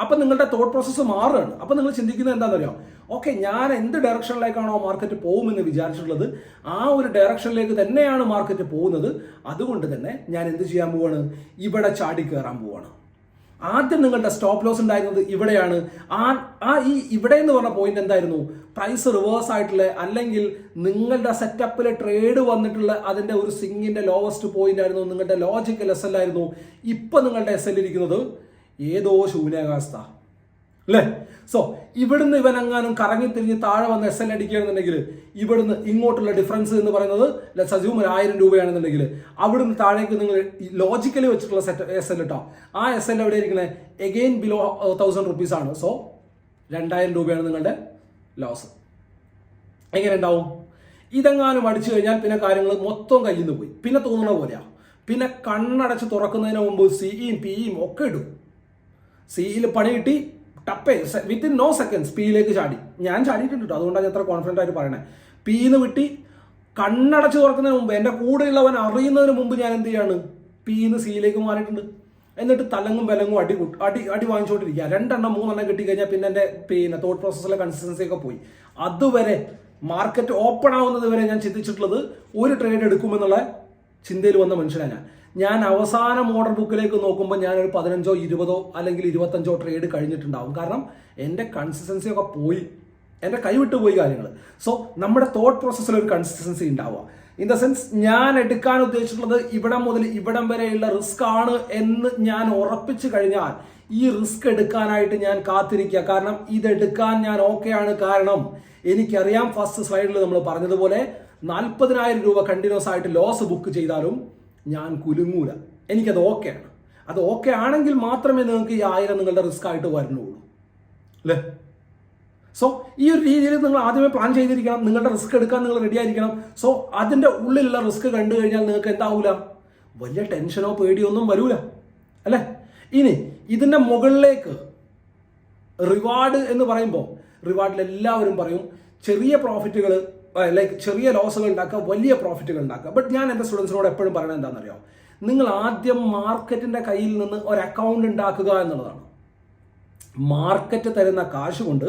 അപ്പം നിങ്ങളുടെ തോട്ട് പ്രോസസ്സ് മാറുകയാണ്. അപ്പം നിങ്ങൾ ചിന്തിക്കുന്നത് എന്താണെന്നറിയോ? ഓക്കെ ഞാൻ എന്ത് ഡയറക്ഷനിലേക്കാണോ മാർക്കറ്റ് പോകുമെന്ന് വിചാരിച്ചിട്ടുള്ളത് ആ ഒരു ഡയറക്ഷനിലേക്ക് തന്നെയാണ് മാർക്കറ്റ് പോകുന്നത്. അതുകൊണ്ട് തന്നെ ഞാൻ എന്ത് ചെയ്യാൻ പോവാണ്? ഇവിടെ ചാടി കയറാൻ പോവാണ്. ആദ്യം നിങ്ങളുടെ സ്റ്റോപ്പ് ലോസ് ഉണ്ടായിരുന്നത് ഇവിടെയാണ്. ആ ആ ഈ ഇവിടെ എന്ന് പറഞ്ഞ പോയിന്റ് എന്തായിരുന്നു? പ്രൈസ് റിവേഴ്സ് ആയിട്ടുള്ള അല്ലെങ്കിൽ നിങ്ങളുടെ സെറ്റപ്പിൽ ട്രേഡ് വന്നിട്ടുള്ള അതിന്റെ ഒരു സിങ്ങിന്റെ ലോവസ്റ്റ് പോയിന്റ് ആയിരുന്നു. നിങ്ങളുടെ ലോജിക്കൽ എസ് ആയിരുന്നു. ഇപ്പൊ നിങ്ങളുടെ എസ് ഇരിക്കുന്നത് ഏതോ ശൂന്യാകാശത്ത അല്ലേ? സോ ഇവിടുന്ന് ഇവനെങ്ങാനും കറങ്ങി തിരിഞ്ഞ് താഴെ വന്ന് എസ് എൽ അടിക്കുകയാണെന്നുണ്ടെങ്കിൽ ഇവിടുന്ന് ഇങ്ങോട്ടുള്ള ഡിഫറൻസ് എന്ന് പറയുന്നത് ലെറ്റ്സ് അസ്യൂം ഒരു ആയിരം രൂപയാണെന്നുണ്ടെങ്കിൽ അവിടുന്ന് താഴേക്ക് നിങ്ങൾ ലോജിക്കലി വെച്ചിട്ടുള്ള സെറ്റ് എസ് എൽ ഇട്ടോ ആ എസ് എൽ എവിടെ ഇരിക്കുന്നത് എഗെയിൻ ബിലോ തൗസൻഡ് റുപ്പീസ് ആണ്. സോ രണ്ടായിരം രൂപയാണ് നിങ്ങളുടെ ലോസ് എങ്ങനെ ഉണ്ടാവും? ഇതെങ്ങാനും അടിച്ചു കഴിഞ്ഞാൽ പിന്നെ കാര്യങ്ങൾ മൊത്തം കയ്യിൽ നിന്ന് പോയി. പിന്നെ തോന്നുന്ന പോലെയാ. പിന്നെ കണ്ണടച്ച് തുറക്കുന്നതിന് മുമ്പ് സിഇയും പിയും ഒക്കെ ഇടും. സിയിൽ പണി കിട്ടി ടപ്പേ വിത്തിൻ നോ സെക്കൻഡ്സ് പിയിലേക്ക് ചാടി. ഞാൻ ചാടിയിട്ടുണ്ട് അതുകൊണ്ടാണ് ഞാൻ എത്ര കോൺഫിഡന്റ് ആയിട്ട് പറയണേ. പിന്ന് വിട്ടി കണ്ണടച്ച് തുറക്കുന്നതിന് മുമ്പ് എന്റെ കൂടെയുള്ളവൻ അറിയുന്നതിന് മുമ്പ് ഞാൻ എന്ത് ചെയ്യാണ്? പിന്ന് സിയിലേക്ക് മാറിയിട്ടുണ്ട്. എന്നിട്ട് തലങ്ങും വിലങ്ങും അടി അടി അടി വാങ്ങിച്ചുകൊണ്ടിരിക്കുക രണ്ടെണ്ണം മൂന്നെണ്ണം കിട്ടിക്കഴിഞ്ഞാൽ പിന്നെ എന്റെ പിന്നെ തോട്ട് പ്രോസസ്സിലെ കൺസിസ്റ്റൻസി ഒക്കെ പോയി. അതുവരെ മാർക്കറ്റ് ഓപ്പൺ ആവുന്നത് വരെ ഞാൻ ചിന്തിച്ചിട്ടുള്ളത് ഒരു ട്രേഡ് എടുക്കുമെന്നുള്ള ചിന്തയിൽ വന്ന മനുഷ്യനാണ് ഞാൻ. ഞാൻ അവസാനം ഓർഡർ ബുക്കിലേക്ക് നോക്കുമ്പോൾ ഞാൻ ഒരു പതിനഞ്ചോ ഇരുപതോ അല്ലെങ്കിൽ ഇരുപത്തഞ്ചോ ട്രേഡ് കഴിഞ്ഞിട്ടുണ്ടാവും. കാരണം എന്റെ കൺസിസ്റ്റൻസി ഒക്കെ പോയി. എന്റെ കൈവിട്ട് പോയി കാര്യങ്ങൾ സോ നമ്മുടെ തോട്ട് പ്രോസസ്സിൽ ഒരു കൺസിസ്റ്റൻസി ഉണ്ടാവുക. ഇൻ ദ സെൻസ് ഞാൻ എടുക്കാൻ ഉദ്ദേശിച്ചിട്ടുള്ളത് ഇവിടം മുതൽ ഇവിടം വരെയുള്ള റിസ്ക് ആണ് എന്ന് ഞാൻ ഉറപ്പിച്ചു കഴിഞ്ഞാൽ ഈ റിസ്ക് എടുക്കാനായിട്ട് ഞാൻ കാത്തിരിക്കുക. കാരണം ഇതെടുക്കാൻ ഞാൻ ഓക്കെയാണ് കാരണം എനിക്കറിയാം ഫസ്റ്റ് സ്ലൈഡിൽ നമ്മൾ പറഞ്ഞതുപോലെ നാൽപ്പതിനായിരം രൂപ കണ്ടിന്യൂസ് ആയിട്ട് ലോസ് ബുക്ക് ചെയ്താലും ഞാൻ കുലുങ്ങൂല. എനിക്കത് ആണ്. അത് ഓക്കെ ആണെങ്കിൽ മാത്രമേ നിങ്ങൾക്ക് ഈ ആയിരം നിങ്ങളുടെ റിസ്ക് ആയിട്ട് വരുന്നുള്ളൂ. അല്ലേ? സോ ഈ ഒരു രീതിയിൽ നിങ്ങൾ ആദ്യമേ പ്ലാൻ ചെയ്തിരിക്കണം. നിങ്ങളുടെ റിസ്ക് എടുക്കാൻ നിങ്ങൾ റെഡി ആയിരിക്കണം. സോ അതിന്റെ ഉള്ളിലുള്ള റിസ്ക് കണ്ടു കഴിഞ്ഞാൽ നിങ്ങൾക്ക് എന്താവൂല? വലിയ ടെൻഷനോ പേടിയോ ഒന്നും വരൂല. അല്ലേ? ഇനി ഇതിന്റെ മുകളിലേക്ക് റിവാർഡ് എന്ന് പറയുമ്പോൾ റിവാർഡിൽ എല്ലാവരും പറയും ചെറിയ പ്രോഫിറ്റുകൾ ലൈക്ക് ചെറിയ ലോസുകൾ ഉണ്ടാക്കുക വലിയ പ്രോഫിറ്റുകൾ ഉണ്ടാക്കുക ബട്ട് ഞാൻ എന്റെ സ്റ്റുഡൻസിനോട് എപ്പോഴും പറയുന്നത് എന്താണെന്നറിയോ? നിങ്ങൾ ആദ്യം മാർക്കറ്റിന്റെ കയ്യിൽ നിന്ന് ഒരു അക്കൗണ്ട് ഉണ്ടാക്കുക എന്നുള്ളതാണ്. മാർക്കറ്റ് തരുന്ന കാശ് കൊണ്ട്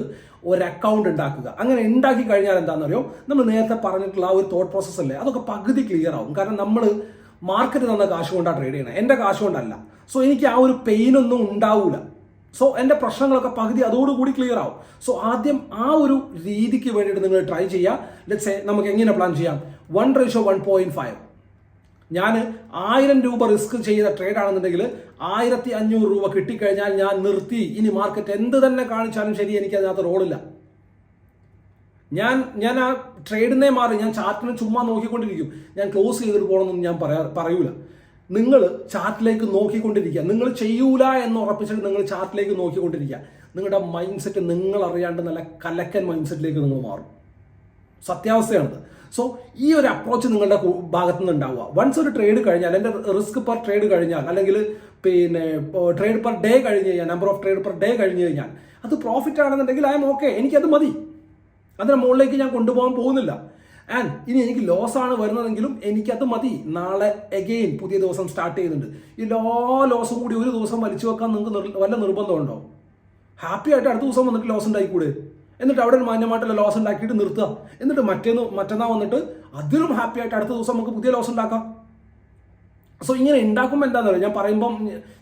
ഒരു അക്കൗണ്ട് ഉണ്ടാക്കുക. അങ്ങനെ ഉണ്ടാക്കി കഴിഞ്ഞാൽ എന്താണെന്നറിയോ? നമ്മൾ നേരത്തെ പറഞ്ഞിട്ടുള്ള ആ ഒരു തോട്ട് പ്രോസസ്സ് അല്ലേ? അതൊക്കെ പകുതി ക്ലിയർ ആവും. കാരണം നമ്മൾ മാർക്കറ്റ് തന്ന കാശ് കൊണ്ടാണ് ട്രേഡ് ചെയ്യണത് എന്റെ കാശ് കൊണ്ടല്ല. സോ എനിക്ക് ആ ഒരു പെയിൻ ഒന്നും ഉണ്ടാവില്ല സോ എന്റെ പ്രശ്നങ്ങളൊക്കെ പകുതി അതോടുകൂടി ക്ലിയർ ആവും. സോ ആദ്യം ആ ഒരു രീതിക്ക് വേണ്ടിയിട്ട് നിങ്ങൾ ട്രൈ ചെയ്യുക. ലെറ്റ്സ് നമുക്ക് എങ്ങനെ പ്ലാൻ ചെയ്യാം? One ratio one point five ഞാൻ ആയിരം രൂപ റിസ്ക് ചെയ്ത ട്രേഡ് ആണെന്നുണ്ടെങ്കിൽ ആയിരത്തി അഞ്ഞൂറ് രൂപ കിട്ടിക്കഴിഞ്ഞാൽ ഞാൻ നിർത്തി. ഇനി മാർക്കറ്റ് എന്ത് തന്നെ കാണിച്ചാലും ശരി എനിക്ക് അതിനകത്ത് റോളില്ല ഞാൻ ഞാൻ ആ ട്രേഡിനെ മാറി ഞാൻ ചാർട്ടിനെ ചുമ്മാ നോക്കിക്കൊണ്ടിരിക്കും. ഞാൻ ക്ലോസ് ചെയ്തിട്ട് പോകണമെന്നൊന്നും ഞാൻ പറയാ പറയൂല. നിങ്ങൾ ചാർട്ടിലേക്ക് നോക്കിക്കൊണ്ടിരിക്കുക. നിങ്ങൾ ചെയ്യൂല എന്ന് ഉറപ്പിച്ചിട്ട് നിങ്ങൾ ചാർട്ടിലേക്ക് നോക്കിക്കൊണ്ടിരിക്കുക. നിങ്ങളുടെ മൈൻഡ് സെറ്റ് നിങ്ങൾ അറിയാണ്ട് നല്ല കലക്കൻ മൈൻഡ് സെറ്റിലേക്ക് നിങ്ങൾ മാറും. സത്യാവസ്ഥയാണത്. സോ ഈ ഒരു അപ്രോച്ച് നിങ്ങളുടെ ഭാഗത്തു നിന്ന് ഉണ്ടാവുക വൺസ് ഒരു ട്രേഡ് കഴിഞ്ഞാൽ എന്റെ റിസ്ക് പെർ ട്രേഡ് കഴിഞ്ഞാൽ അല്ലെങ്കിൽ പിന്നെ ട്രേഡ് പെർ ഡേ കഴിഞ്ഞ് കഴിഞ്ഞാൽ number of trade per day കഴിഞ്ഞ് കഴിഞ്ഞാൽ അത് പ്രോഫിറ്റ് ആണെന്നുണ്ടെങ്കിൽ ഐ എം ഓക്കെ എനിക്കത് മതി. അതിന് മുകളിലേക്ക് ഞാൻ കൊണ്ടുപോകാൻ പോകുന്നില്ല. ആൻഡ് ഇനി എനിക്ക് ലോസ് ആണ് വരുന്നതെങ്കിലും എനിക്കത് മതി. നാളെ എഗെയിൻ പുതിയ ദിവസം സ്റ്റാർട്ട് ചെയ്യുന്നുണ്ട്. ഈ ലോ ലോസും കൂടി ഒരു ദിവസം വലിച്ചു വെക്കാൻ നിങ്ങൾക്ക് വല്ല നിർബന്ധമുണ്ടോ? ഹാപ്പി ആയിട്ട് അടുത്ത ദിവസം വന്നിട്ട് ലോസ് ഉണ്ടായിക്കൂടെ? എന്നിട്ട് അവിടെ ഒരു മാന്യമായിട്ടുള്ള ലോസ് ഉണ്ടാക്കിയിട്ട് നിർത്തുക. എന്നിട്ട് മറ്റേന്ന് മറ്റന്നാൾ വന്നിട്ട് അതിലും ഹാപ്പി ആയിട്ട് അടുത്ത ദിവസം നമുക്ക് പുതിയ ലോസ് ഉണ്ടാക്കാം. സോ ഇങ്ങനെ ഉണ്ടാക്കുമ്പോൾ എന്താണെന്ന് പറയുക ഞാൻ പറയുമ്പം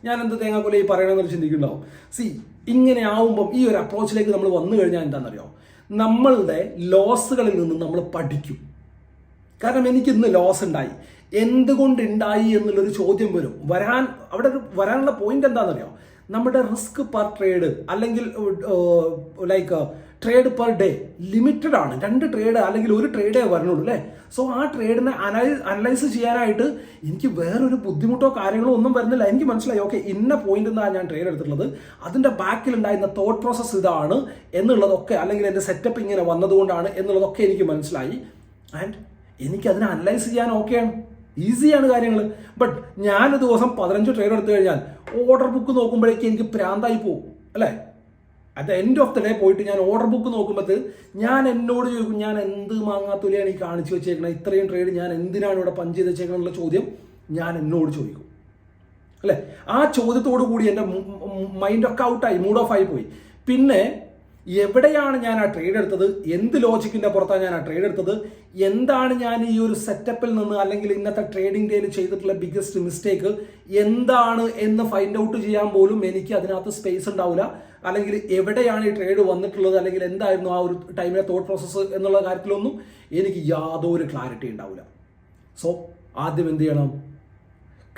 ഞാൻ എന്ത് തേങ്ങാക്കൊല ഈ പറയണമെന്ന് ചിന്തിക്കുന്നുണ്ടാവും. സി ഇങ്ങനെ ആവുമ്പം ഈ ഒരു അപ്രോച്ചിലേക്ക് നമ്മൾ വന്നു കഴിഞ്ഞാൽ എന്താണെന്നറിയോ നമ്മളുടെ ലോസുകളിൽ നിന്ന് നമ്മൾ പഠിക്കും. കാരണം എനിക്ക് ഇന്ന് ലോസ് ഉണ്ടായി. എന്തുകൊണ്ട് ഉണ്ടായി എന്നുള്ളൊരു ചോദ്യം വരും. വരാൻ അവിടെ വരാനുള്ള പോയിന്റ് എന്താണെന്നറിയോ? നമ്മുടെ റിസ്ക് പെർ ട്രേഡ് അല്ലെങ്കിൽ like trade per day limited ആണ്. രണ്ട് ട്രേഡ് അല്ലെങ്കിൽ ഒരു ട്രേഡേ വരണുള്ളൂ അല്ലേ? സോ ആ ട്രേഡിനെ അനലൈസ് അനലൈസ് ചെയ്യാനായിട്ട് എനിക്ക് വേറൊരു ബുദ്ധിമുട്ടോ കാര്യങ്ങളോ ഒന്നും വരുന്നില്ല. എനിക്ക് മനസ്സിലായി ഓക്കെ ഇന്ന പോയിന്റ് നിന്നാണ് ഞാൻ ട്രേഡ് എടുത്തിട്ടുള്ളത്. അതിന്റെ ബാക്കിൽ ഉണ്ടായിരുന്ന തോട്ട് പ്രോസസ്സ് ഇതാണ് എന്നുള്ളതൊക്കെ അല്ലെങ്കിൽ എന്റെ സെറ്റപ്പ് ഇങ്ങനെ വന്നതുകൊണ്ടാണ് എന്നുള്ളതൊക്കെ എനിക്ക് മനസ്സിലായി. ആൻഡ് എനിക്കതിനെ അനലൈസ് ചെയ്യാൻ ഓക്കെയാണ് ഈസിയാണ് കാര്യങ്ങൾ ബട്ട് ഞാൻ ഒരു ദിവസം പതിനഞ്ച് ട്രെയിൻ എടുത്തു കഴിഞ്ഞാൽ ഓർഡർ ബുക്ക് നോക്കുമ്പോഴേക്ക് എനിക്ക് പ്രാന്തായി പോകും അല്ലേ? At the end of the day പോയിട്ട് ഞാൻ ഓർഡർ ബുക്ക് നോക്കുമ്പോൾ ഞാൻ എന്നോട് ചോദിക്കും ഞാൻ എന്ത് മാങ്ങാത്തുലിയാണ് ഈ കാണിച്ചു വെച്ചേക്കണത് ഇത്രയും ട്രേഡ് ഞാൻ എന്തിനാണ് ഇവിടെ പഞ്ച് ചെയ്ത് വെച്ചേക്കണമെന്നുള്ള ചോദ്യം ഞാൻ എന്നോട് ചോദിക്കും. അല്ലേ? ആ ചോദ്യത്തോടു കൂടി എന്റെ മൈൻഡൊക്കെ ഔട്ടായി മൂഡ് ഓഫ് ആയി പോയി. പിന്നെ എവിടെയാണ് ഞാൻ ആ ട്രേഡ് എടുത്തത്? എന്ത് ലോജിക്കിന്റെ പുറത്താണ് ഞാൻ ആ ട്രേഡ് എടുത്തത്? എന്താണ് ഞാൻ ഈ ഒരു സെറ്റപ്പിൽ നിന്ന് അല്ലെങ്കിൽ ഇന്നത്തെ ട്രേഡിംഗ് ഡേയിൽ ചെയ്തിട്ടുള്ള ബിഗ്ഗസ്റ്റ് മിസ്റ്റേക്ക് എന്താണ് എന്ന് ഫൈൻഡ് ഔട്ട് ചെയ്യാൻ പോലും എനിക്ക് അതിനകത്ത് സ്പേസ് ഉണ്ടാവില്ല അല്ലെങ്കിൽ എവിടെയാണ് ഈ ട്രേഡ് വന്നിട്ടുള്ളത്? അല്ലെങ്കിൽ എന്തായിരുന്നു ആ ഒരു ടൈമിലെ തോട്ട് പ്രോസസ്സ് എന്നുള്ള കാര്യത്തിലൊന്നും എനിക്ക് യാതൊരു ക്ലാരിറ്റി ഉണ്ടാവില്ല സോ ആദ്യം എന്ത് ചെയ്യണം?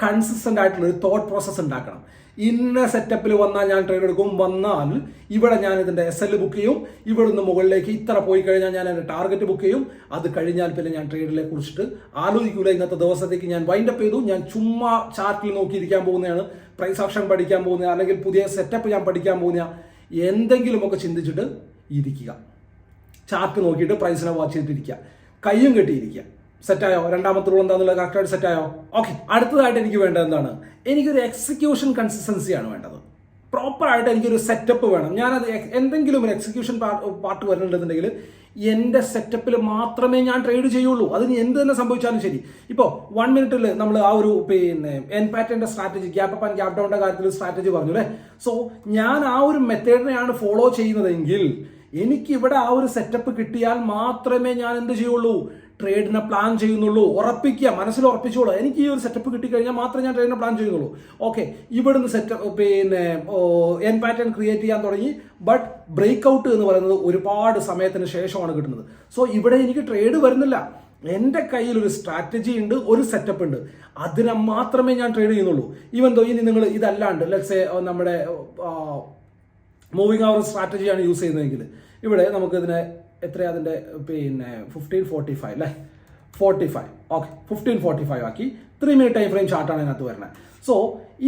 കൺസിസ്റ്റന്റ് ആയിട്ടുള്ള ഒരു തോട്ട് പ്രോസസ്സ് ഉണ്ടാക്കണം. ഇന്ന സെറ്റപ്പിൽ വന്നാൽ ഞാൻ ട്രേഡ് എടുക്കും. വന്നാൽ ഇവിടെ ഞാൻ ഇതിന്റെ എസ് എൽ ബുക്ക് ചെയ്യും. ഇവിടെ നിന്ന് മുകളിലേക്ക് ഇത്ര പോയി കഴിഞ്ഞാൽ ഞാൻ എന്റെ ടാർഗറ്റ് ബുക്ക് ചെയ്യും. അത് കഴിഞ്ഞാൽ പിന്നെ ഞാൻ ട്രേഡിലെ കുറിച്ചിട്ട് ആലോചിക്കൂല. ഇന്നത്തെ ദിവസത്തേക്ക് ഞാൻ വൈൻഡ് അപ്പ് ചെയ്തു. ഞാൻ ചുമ്മാ ചാർട്ടിൽ നോക്കിയിരിക്കാൻ പോകുന്നതാണ്. പ്രൈസ് ഓപ്ഷൻ പഠിക്കാൻ പോകുന്ന അല്ലെങ്കിൽ പുതിയ സെറ്റപ്പ് ഞാൻ പഠിക്കാൻ പോകുന്ന എന്തെങ്കിലുമൊക്കെ ചിന്തിച്ചിട്ട് ഇരിക്കുക. ചാർട്ട് നോക്കിയിട്ട് പ്രൈസിനെ വാച്ച് ചെയ്തിട്ടിരിക്കുക. കയ്യും കെട്ടിയിരിക്കുക. സെറ്റായോ? രണ്ടാമത്തെ റൂൾ എന്താണെന്നുള്ളത് കറക്റ്റായിട്ട് സെറ്റായോ? ഓക്കെ അടുത്തതായിട്ട് എനിക്ക് വേണ്ടത് എന്താണ്? എനിക്കൊരു എക്സിക്യൂഷൻ കൺസിസ്റ്റൻസിയാണ് വേണ്ടത്. പ്രോപ്പർ ആയിട്ട് എനിക്കൊരു സെറ്റപ്പ് വേണം. ഞാനത് എന്തെങ്കിലും ഒരു എക്സിക്യൂഷൻ പാർട്ട് വരുന്നുണ്ടെന്നുണ്ടെങ്കിൽ എന്റെ സെറ്റപ്പിൽ മാത്രമേ ഞാൻ ട്രേഡ് ചെയ്യുള്ളൂ. അതിന് എന്ത് തന്നെ സംഭവിച്ചാലും ശരി. ഇപ്പോൾ വൺ മിനിറ്റിൽ നമ്മൾ ആ ഒരു പിന്നെ N പാറ്റേന്റെ strategy gap up and gap ഡൗണിന്റെ കാര്യത്തിൽ സ്ട്രാറ്റജി പറഞ്ഞു അല്ലേ? സോ ഞാൻ ആ ഒരു മെത്തേഡിനെയാണ് ഫോളോ ചെയ്യുന്നതെങ്കിൽ എനിക്ക് ഇവിടെ ആ ഒരു സെറ്റപ്പ് കിട്ടിയാൽ മാത്രമേ ഞാൻ എന്ത് ചെയ്യുള്ളൂ? ട്രേഡിനെ പ്ലാൻ ചെയ്യുന്നുള്ളൂ. ഉറപ്പിക്കുക. മനസ്സിൽ ഉറപ്പിച്ചോളൂ എനിക്ക് ഈ ഒരു സെറ്റപ്പ് കിട്ടിക്കഴിഞ്ഞാൽ മാത്രമേ ഞാൻ ട്രേഡിനെ പ്ലാൻ ചെയ്യുന്നുള്ളൂ. ഓക്കെ. ഇവിടുന്ന് സെറ്റപ്പ് പിന്നെ എൻ പാറ്റേൺ ക്രിയേറ്റ് ചെയ്യാൻ തുടങ്ങി. ബട്ട് ബ്രേക്ക് ഔട്ട് എന്ന് പറയുന്നത് ഒരുപാട് സമയത്തിന് ശേഷമാണ് കിട്ടുന്നത്. സോ ഇവിടെ എനിക്ക് ട്രേഡ് വരുന്നില്ല. എന്റെ കയ്യിൽ ഒരു സ്ട്രാറ്റജി ഉണ്ട് ഒരു സെറ്റപ്പ് ഉണ്ട്. അതിനെ മാത്രമേ ഞാൻ ട്രേഡ് ചെയ്യുന്നുള്ളൂ. ഈവൻ ദോ ഇനി നിങ്ങൾ ഇതല്ലാണ്ട് ലെറ്റ്സ് നമ്മുടെ മൂവിങ് അവർ സ്ട്രാറ്റജിയാണ് യൂസ് ചെയ്യുന്നതെങ്കിൽ. ഇവിടെ നമുക്ക് എത്രയാ അതിന്റെ പിന്നെ ഫിഫ്റ്റീൻ ഫോർട്ടി ഫൈവ് അല്ലേ? Forty five okay fifteen forty five ആക്കി ത്രീ മിനിറ്റ് ടൈം ഫ്രെയിം ചാർട്ടാണ് ഇതിനകത്ത് വരുന്നത്. സോ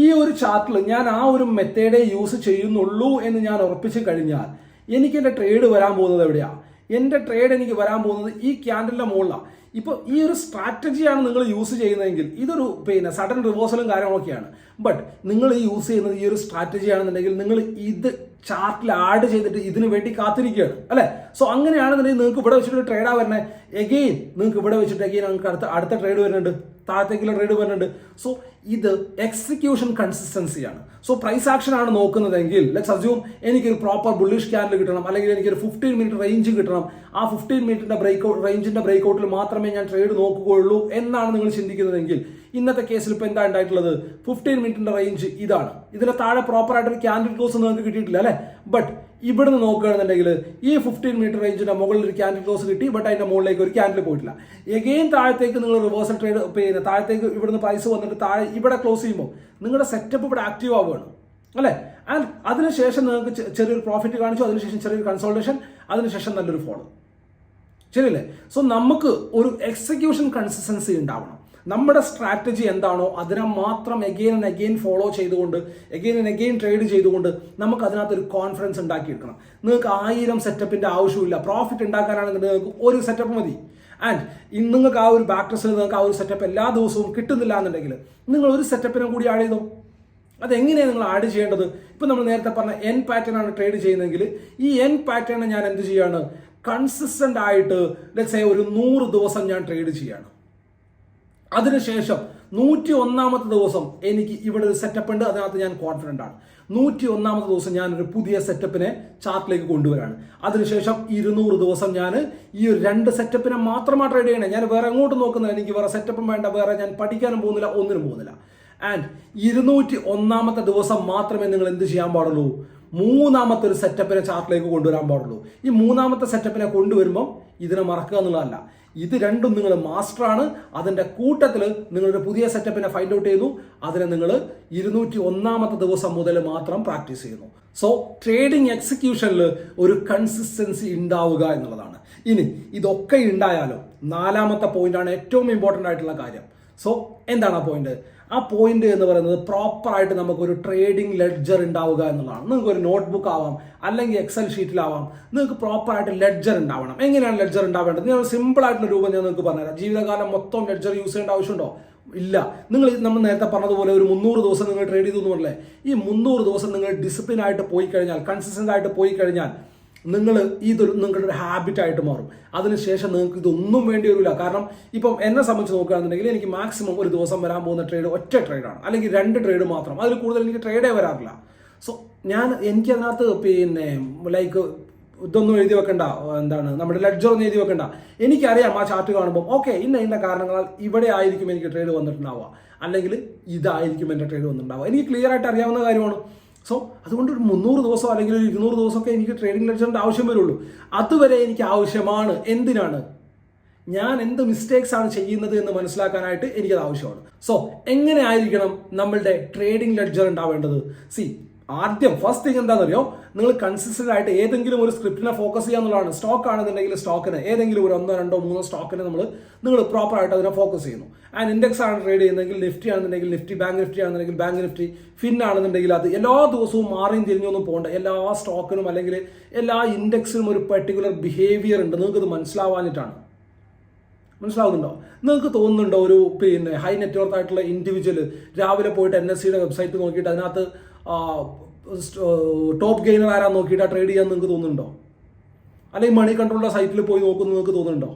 ഈ ഒരു ചാർട്ടിൽ ഞാൻ ആ ഒരു മെത്തേഡേ യൂസ് ചെയ്യുന്നുള്ളൂ എന്ന് ഞാൻ ഉറപ്പിച്ച് കഴിഞ്ഞാൽ എനിക്ക് എന്റെ ട്രേഡ് വരാൻ പോകുന്നത് എവിടെയാണ് എന്റെ ട്രേഡ് എനിക്ക് വരാൻ പോകുന്നത് ഈ ക്യാൻഡലിന്റെ മുകളിലാണ് ഇപ്പോൾ ഈ ഒരു സ്ട്രാറ്റജിയാണ് നിങ്ങൾ യൂസ് ചെയ്യുന്നതെങ്കിൽ ഇതൊരു പിന്നെ സഡൻ റിവേഴ്സലും കാര്യങ്ങളൊക്കെയാണ്. ബട്ട് നിങ്ങൾ യൂസ് ചെയ്യുന്നത് ഈ ഒരു സ്ട്രാറ്റജി ആണെന്നുണ്ടെങ്കിൽ നിങ്ങൾ ഇത് ചാർട്ടിൽ ആഡ് ചെയ്തിട്ട് ഇതിന് വേണ്ടി കാത്തിരിക്കുകയാണ് അല്ലെ? സോ അങ്ങനെയാണെന്നുണ്ടെങ്കിൽ നിങ്ങൾക്ക് ഇവിടെ വെച്ചിട്ട് ട്രേഡാ വരണേ. എഗെയിൻ നിങ്ങൾക്ക് ഇവിടെ വെച്ചിട്ട് എഗെയിൻ നിങ്ങൾക്ക് അടുത്ത അടുത്ത ട്രേഡ് വരുന്നുണ്ട്. താഴത്തേക്കുള്ള ട്രേഡ് വരുന്നുണ്ട്. സോ ഇത് എക്സിക്യൂഷൻ കൺസിസ്റ്റൻസിയാണ് സോ പ്രൈസ് ആക്ഷൻ ആണ് നോക്കുന്നതെങ്കിൽ ലെറ്റ്സ് അസ്യൂം എനിക്കൊരു പ്രോപ്പർ ബുള്ളിഷ് ക്യാൻഡിൽ കിട്ടണം അല്ലെങ്കിൽ എനിക്കൊരു ഫിഫ്റ്റീൻ മിനിറ്റ് റേഞ്ച് കിട്ടണം. ആ ഫിഫ്റ്റീൻ മിനിറ്റിന്റെ ബ്രേക്ക് റേഞ്ചിന്റെ ബ്രേക്ക് ഔട്ടിൽ മാത്രമേ ഞാൻ ട്രേഡ് നോക്കുകയുള്ളൂ എന്നാണ് നിങ്ങൾ ചിന്തിക്കുന്നതെങ്കിൽ ഇന്നത്തെ കേസിൽ ഇപ്പോൾ എന്താ ഉണ്ടായിട്ടുള്ളത്? ഫിഫ്റ്റീൻ മിനിറ്റിന്റെ റേഞ്ച് ഇതാണ്. ഇതിന് താഴെ ഒരു ക്യാൻഡിൽ ക്ലോസ് നിങ്ങൾക്ക് കിട്ടിയിട്ടില്ല അല്ലേ? ബട്ട് ഇവിടുന്ന് നോക്കുകയാണെന്നുണ്ടെങ്കിൽ ഈ ഫിഫ്റ്റീൻ മീറ്റർ റേഞ്ചിന്റെ മുകളിൽ ഒരു ക്യാൻഡിൽ ക്ലോസ് കിട്ടി ബട്ട് അതിന്റെ മുകളിലേക്ക് ഒരു ക്യാൻഡിൽ പോയിട്ടില്ല. എഗെയിൻ താഴത്തേക്ക് നിങ്ങൾ റിവേഴ്സൽ ട്രേഡ് പിന്നെ താഴത്തേക്ക് ഇവിടുന്ന് പ്രൈസ് വന്നിട്ട് താഴെ ഇവിടെ ക്ലോസ് ചെയ്യുമ്പോൾ നിങ്ങളുടെ സെറ്റപ്പ് ഇവിടെ ആക്റ്റീവ് ആവുകയാണ് അല്ലേ? ആൻഡ് അതിനുശേഷം നിങ്ങൾക്ക് ചെറിയൊരു പ്രോഫിറ്റ് കാണിച്ചു അതിനുശേഷം ചെറിയൊരു കൺസോൾട്ടേഷൻ അതിനുശേഷം നല്ലൊരു ഫോളോ ശരിയല്ലേ? സോ നമുക്ക് ഒരു എക്സിക്യൂഷൻ കൺസിസ്റ്റൻസി ഉണ്ടാവണം. നമ്മുടെ സ്ട്രാറ്റജി എന്താണോ അതിനെ മാത്രം എഗെയിൻ ആൻഡ് അഗെയിൻ ഫോളോ ചെയ്തുകൊണ്ട് എഗെയിൻ ആൻഡ് അഗെയിൻ ട്രേഡ് ചെയ്തുകൊണ്ട് നമുക്ക് അതിനകത്ത് ഒരു കോൺഫിഡൻസ് ഉണ്ടാക്കിയെടുക്കണം. നിങ്ങൾക്ക് ആയിരം സെറ്റപ്പിന്റെ ആവശ്യമില്ല. പ്രോഫിറ്റ് ഉണ്ടാക്കാനാണെന്നുണ്ടെങ്കിൽ നിങ്ങൾക്ക് ഒരു സെറ്റപ്പ് മതി. ആൻഡ് ഇന്ന് നിങ്ങൾക്ക് ആ ഒരു ബാക്ടസിൽ നിങ്ങൾക്ക് ആ ഒരു സെറ്റപ്പ് എല്ലാ ദിവസവും കിട്ടുന്നില്ല എന്നുണ്ടെങ്കിൽ നിങ്ങൾ ഒരു സെറ്റപ്പിനും കൂടി ആഡ് ചെയ്തോ. അതെങ്ങനെയാണ് നിങ്ങൾ ആഡ് ചെയ്യേണ്ടത്? ഇപ്പം നമ്മൾ നേരത്തെ പറഞ്ഞ എൻ പാറ്റേൺ ആണ് ട്രേഡ് ചെയ്യുന്നതെങ്കിൽ ഈ എൻ പാറ്റേൺ ഞാൻ എന്ത് ചെയ്യാണ്? കൺസിസ്റ്റന്റ് ആയിട്ട് ലെറ്റ്സ് ഒരു നൂറ് ദിവസം ഞാൻ ട്രേഡ് ചെയ്യാണ്. അതിനുശേഷം നൂറ്റി ഒന്നാമത്തെ ദിവസം എനിക്ക് ഇവിടെ ഒരു സെറ്റപ്പ് ഉണ്ട്. അതിനകത്ത് ഞാൻ കോൺഫിഡന്റ് ആണ്. നൂറ്റി ഒന്നാമത്തെ ദിവസം ഞാൻ ഒരു പുതിയ സെറ്റപ്പിനെ ചാർട്ടിലേക്ക് കൊണ്ടുവരാണ്. അതിനുശേഷം ഇരുന്നൂറ് ദിവസം ഞാൻ ഈ ഒരു രണ്ട് സെറ്റപ്പിനെ മാത്രമാണ് ട്രേഡ് ചെയ്യണേ. ഞാൻ വേറെ എങ്ങോട്ട് നോക്കുന്നില്ല. എനിക്ക് വേറെ സെറ്റപ്പും വേണ്ട. വേറെ ഞാൻ പഠിക്കാനും പോകുന്നില്ല. ഒന്നിനും പോകുന്നില്ല. ആൻഡ് ഇരുന്നൂറ്റി ഒന്നാമത്തെ ദിവസം മാത്രമേ നിങ്ങൾ എന്ത് ചെയ്യാൻ പാടുള്ളൂ? മൂന്നാമത്തെ ഒരു സെറ്റപ്പിനെ ചാർട്ടിലേക്ക് കൊണ്ടുവരാൻ പാടുള്ളൂ. ഈ മൂന്നാമത്തെ സെറ്റപ്പിനെ കൊണ്ടുവരുമ്പം ഇതിനെ മറക്കുക എന്നുള്ളതല്ല. ഇത് രണ്ടും നിങ്ങൾ മാസ്റ്ററാണ്. അതിന്റെ കൂട്ടത്തിൽ നിങ്ങളൊരു പുതിയ സെറ്റപ്പിനെ ഫൈൻഡ് ഔട്ട് ചെയ്യുന്നു. അതിനെ നിങ്ങൾ ഇരുന്നൂറ്റി ഒന്നാമത്തെ ദിവസം മുതൽ മാത്രം പ്രാക്ടീസ് ചെയ്യുന്നു. സോ ട്രേഡിംഗ് എക്സിക്യൂഷനിൽ ഒരു കൺസിസ്റ്റൻസി ഉണ്ടാവുക എന്നുള്ളതാണ്. ഇനി ഇതൊക്കെ ഉണ്ടായാലും നാലാമത്തെ പോയിന്റാണ് ഏറ്റവും ഇമ്പോർട്ടന്റ് ആയിട്ടുള്ള കാര്യം. സോ എന്താണ് ആ പോയിന്റ് ആ പോയിന്റ് എന്ന് പറയുന്നത് പ്രോപ്പർ ആയിട്ട് നമുക്കൊരു ട്രേഡിംഗ് ലെഡ്ജർ ഉണ്ടാവുക എന്നുള്ളതാണ്. നിങ്ങൾക്ക് ഒരു നോട്ട്ബുക്ക് ആവാം അല്ലെങ്കിൽ എക്സൽ ഷീറ്റിലാവാം നിങ്ങൾക്ക് പ്രോപ്പർ ആയിട്ട് ലെഡ്ജർ ഉണ്ടാവണം. എങ്ങനെയാണ് ലെഡ്ജർ ഉണ്ടാവേണ്ടത്? ഞാൻ സിമ്പിൾ ആയിട്ടുള്ള രൂപം ഞാൻ നിങ്ങൾക്ക് പറഞ്ഞുതരാം. ജീവിതകാലം മൊത്തം ലെഡ്ജർ യൂസ് ചെയ്യേണ്ട ആവശ്യമുണ്ടോ? ഇല്ല. നിങ്ങൾ നമ്മൾ നേരത്തെ പറഞ്ഞതുപോലെ ഒരു മുന്നൂറ് ദിവസം നിങ്ങൾ ട്രേഡ് ചെയ്തു എന്ന് ഈ മുന്നൂറ് ദിവസം നിങ്ങൾ ഡിസിപ്ലിൻ ആയിട്ട് പോയി കഴിഞ്ഞാൽ കൺസിസ്റ്റന്റ് ആയിട്ട് പോയി കഴിഞ്ഞാൽ നിങ്ങൾ ഇതൊരു നിങ്ങളുടെ ഒരു ഹാബിറ്റ് ആയിട്ട് മാറും. അതിനുശേഷം നിങ്ങൾക്ക് ഇതൊന്നും വേണ്ടി വരില്ല കാരണം ഇപ്പം എന്നെ സംബന്ധിച്ച് നോക്കുകയാണെന്നുണ്ടെങ്കിൽ എനിക്ക് മാക്സിമം ഒരു ദിവസം വരാൻ പോകുന്ന ട്രേഡ് ഒറ്റ ട്രേഡാണ് അല്ലെങ്കിൽ രണ്ട് ട്രേഡ് മാത്രം. അതിൽ കൂടുതൽ എനിക്ക് ട്രേഡേ വരാറില്ല. സോ ഞാൻ എനിക്ക് അതിനകത്ത് പിന്നെ ലൈക്ക് ഇതൊന്നും എഴുതി വെക്കണ്ട. എന്താണ്? നമ്മുടെ ലെഡ്ജർ ഒന്നും എഴുതി വെക്കണ്ട. എനിക്കറിയാം ആ ചാർട്ട് കാണുമ്പോൾ ഓക്കെ ഇന്ന ഇന്ന കാരണങ്ങളാൽ ഇവിടെ ആയിരിക്കും എനിക്ക് ട്രേഡ് വന്നിട്ടുണ്ടാവുക. അല്ലെങ്കിൽ ഇതായിരിക്കും എന്റെ ട്രേഡ് വന്നിട്ടുണ്ടാവുക. എനിക്ക് ക്ലിയർ ആയിട്ട് അറിയാവുന്ന കാര്യമാണ്. സോ അതുകൊണ്ട് ഒരു മുന്നൂറ് ദിവസം അല്ലെങ്കിൽ ഒരു ഇരുന്നൂറ് ദിവസമൊക്കെ എനിക്ക് ട്രേഡിംഗ് ലെഡ്ജറിന്റെ ആവശ്യം വരുള്ളൂ. അതുവരെ എനിക്ക് ആവശ്യമാണ്. എന്തിനാണ്? ഞാൻ എന്ത് മിസ്റ്റേക്സ് ആണ് ചെയ്യുന്നത് എന്ന് മനസ്സിലാക്കാനായിട്ട് എനിക്കത് ആവശ്യമാണ്. സോ എങ്ങനെ ആയിരിക്കണം നമ്മളുടെ ട്രേഡിംഗ് ലെഡ്ജർ ഉണ്ടാവേണ്ടത്? സി ആദ്യം ഫസ്റ്റ് തിങ് എന്താണെന്നറിയോ? നിങ്ങൾ കൺസിസ്റ്റന്റ് ആയിട്ട് ഏതെങ്കിലും ഒരു സ്ക്രിപ്റ്റിനെ ഫോക്കസ് ചെയ്യുക എന്നുള്ളതാണ്. സ്റ്റോക്ക് ആണെന്നുണ്ടെങ്കിൽ സ്റ്റോക്കിന് ഏതെങ്കിലും ഒരു ഒന്നോ രണ്ടോ മൂന്നോ സ്റ്റോക്കിനെ നമ്മൾ നിങ്ങൾ പ്രോപ്പർ ആയിട്ട് അതിനെ ഫോക്കസ് ചെയ്യുന്നു. ആൻഡ് ഇൻഡെക്സ് ആണ് ട്രേഡ് ചെയ്യുന്നതെങ്കിൽ നിഫ്റ്റി ആണെന്നുണ്ടെങ്കിൽ നിഫ്റ്റി ബാങ്ക് നിഫ്റ്റി ആണെന്നുണ്ടെങ്കിൽ ബാങ്ക് നിഫ്റ്റി ഫിൻ ആണെന്നുണ്ടെങ്കിൽ അത്. എല്ലാ ദിവസവും മാറിയും തിരിഞ്ഞൊന്നും പോകണ്ട. എല്ലാ സ്റ്റോക്കിനും അല്ലെങ്കിൽ എല്ലാ ഇൻഡെക്സിനും ഒരു പെർട്ടിക്കുലർ ബിഹേവിയർ ഉണ്ട്. നിങ്ങൾക്കത് മനസ്സിലാവാനിട്ടാണ് മനസ്സിലാവുന്നുണ്ടോ? നിങ്ങൾക്ക് തോന്നുന്നുണ്ടോ ഒരു പിന്നെ ഹൈ നെറ്റ്വർത്ത് ആയിട്ടുള്ള ഇൻഡിവിജ്വൽ രാവിലെ പോയിട്ട് എൻ എസ് സിയുടെ വെബ്സൈറ്റ് നോക്കിയിട്ട് അതിനകത്ത് ടോപ്പ് ഗെയിനർ ആരാ നോക്കിയിട്ട് ട്രേഡ് ചെയ്യാൻ നിങ്ങൾക്ക് തോന്നുന്നുണ്ടോ? അല്ലെങ്കിൽ മണി കൺട്രോളിന്റെ സൈറ്റിൽ പോയി നോക്കുന്നു നിങ്ങൾക്ക് തോന്നുന്നുണ്ടോ?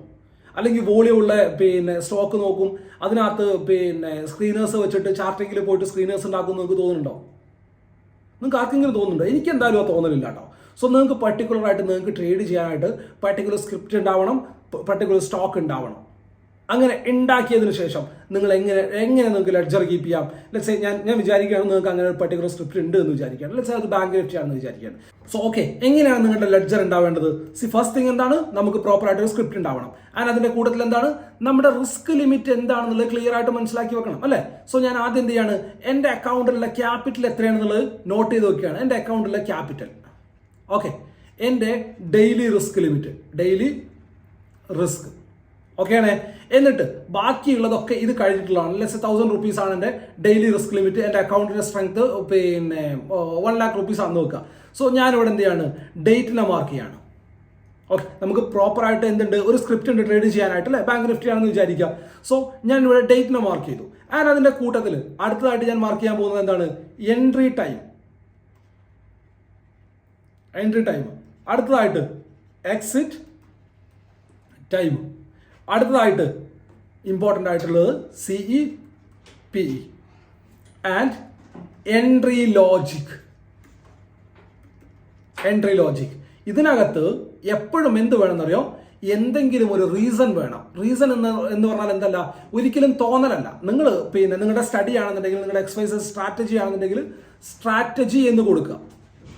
അല്ലെങ്കിൽ വോളിയുള്ള പിന്നെ സ്റ്റോക്ക് നോക്കും അതിനകത്ത് പിന്നെ സ്ക്രീനേഴ്സ് വെച്ചിട്ട് ചാർട്ടിങ്ങിൽ പോയിട്ട് സ്ക്രീനേഴ്സ് ഉണ്ടാക്കും നിങ്ങൾക്ക് തോന്നുന്നുണ്ടോ? നിങ്ങൾക്ക് ആർക്കെങ്കിലും തോന്നുന്നുണ്ടോ? എനിക്ക് എന്തായാലും ആ തോന്നലില്ല കേട്ടോ. സോ നിങ്ങൾക്ക് പർട്ടിക്കുലർ ആയിട്ട് നിങ്ങൾക്ക് ട്രേഡ് ചെയ്യാനായിട്ട് പർട്ടിക്കുലർ സ്ക്രിപ്റ്റ് ഉണ്ടാവണം പർട്ടിക്കുലർ സ്റ്റോക്ക് ഉണ്ടാവണം. അങ്ങനെ ഉണ്ടാക്കിയതിന് ശേഷം നിങ്ങൾ എങ്ങനെ എങ്ങനെ നിങ്ങൾക്ക് ലെഡ്ജർ കീപ്പ് ചെയ്യാം? ലെറ്റ്സ് ഞാൻ ഞാൻ വിചാരിക്കുകയാണ് നിങ്ങൾക്ക് അങ്ങനെ ഒരു പർട്ടിക്കുലർ സ്ക്രിപ്റ്റ് ഉണ്ട് എന്ന് വിചാരിക്കുകയാണ്. ലെറ്റ്സ് അത് ബാങ്ക് നിഫ്റ്റി ആണെന്ന് വിചാരിക്കുകയാണ്. സോ ഓക്കെ എങ്ങനെയാണ് നിങ്ങളുടെ ലെഡ്ജർ ഉണ്ടാവേണ്ടത് സി ഫസ്റ്റ് തിങ് എന്താണ്? നമുക്ക് പ്രോപ്പർ ആയിട്ട് ഒരു സ്ക്രിപ്റ്റ് ഉണ്ടാവണം ആൻഡ് അതിന്റെ കൂട്ടത്തിൽ എന്താണ്? നമ്മുടെ റിസ്ക് ലിമിറ്റ് എന്താണെന്നുള്ളത് ക്ലിയർ ആയിട്ട് മനസ്സിലാക്കി വെക്കണം അല്ലേ? സോ ഞാൻ ആദ്യം എന്ത് ചെയ്യാണ്? എന്റെ അക്കൗണ്ടിലുള്ള ക്യാപിറ്റൽ എത്രയാണെന്നുള്ളത് നോട്ട് ചെയ്ത് വെക്കുകയാണ്. എന്റെ അക്കൗണ്ടിലെ ക്യാപിറ്റൽ ഓക്കെ എന്റെ daily risk limit daily risk ഓക്കെയാണേ? എന്നിട്ട് ബാക്കിയുള്ളതൊക്കെ ഇത് കഴിഞ്ഞിട്ടുള്ളതാണ്. ലെസ് തൗസൻഡ് റുപ്പീസ് ആണ് എന്റെ ഡെയിലി റിസ്ക് ലിമിറ്റ് എന്റെ അക്കൗണ്ടിന്റെ സ്ട്രെങ്ത് പിന്നെ വൺ ലാക്ക് റുപ്പീസ് ആണെന്ന് വെക്കുക സോ ഞാനിവിടെ എന്ത് ചെയ്യാണ്? ഡേറ്റിനെ മാർക്ക് ചെയ്യാണ്. ഓക്കെ നമുക്ക് പ്രോപ്പർ ആയിട്ട് എന്തുണ്ട്? ഒരു സ്ക്രിപ്റ്റ് ഉണ്ട് ട്രേഡ് ചെയ്യാനായിട്ട് അല്ലേ? ബാങ്ക് നിഫ്റ്റി ആണെന്ന് വിചാരിക്കുക സോ ഞാൻ ഇവിടെ ഡേറ്റിനെ മാർക്ക് ചെയ്തു. ആൻഡ് അതിന്റെ കൂട്ടത്തിൽ അടുത്തതായിട്ട് ഞാൻ മാർക്ക് ചെയ്യാൻ പോകുന്നത് എന്താണ്? എൻട്രി ടൈം എൻട്രി ടൈം അടുത്തതായിട്ട് എക്സിറ്റ് ടൈം അടുത്തതായിട്ട് ഇമ്പോർട്ടന്റ് ആയിട്ടുള്ളത് CE P and entry logic entry logic ഇതിനകത്ത് എപ്പോഴും എന്ത് വേണമെന്നറിയോ? എന്തെങ്കിലും ഒരു റീസൺ വേണം. റീസൺ എന്ന് എന്ന് പറഞ്ഞാൽ എന്തല്ല? ഒരിക്കലും തോന്നലല്ല. നിങ്ങൾ പിന്നെ നിങ്ങളുടെ സ്റ്റഡി ആണെന്നുണ്ടെങ്കിൽ നിങ്ങളുടെ എക്സസൈസസ് സ്ട്രാറ്റജി ആണെന്നുണ്ടെങ്കിൽ സ്ട്രാറ്റജി എന്ന് കൊടുക്കുക.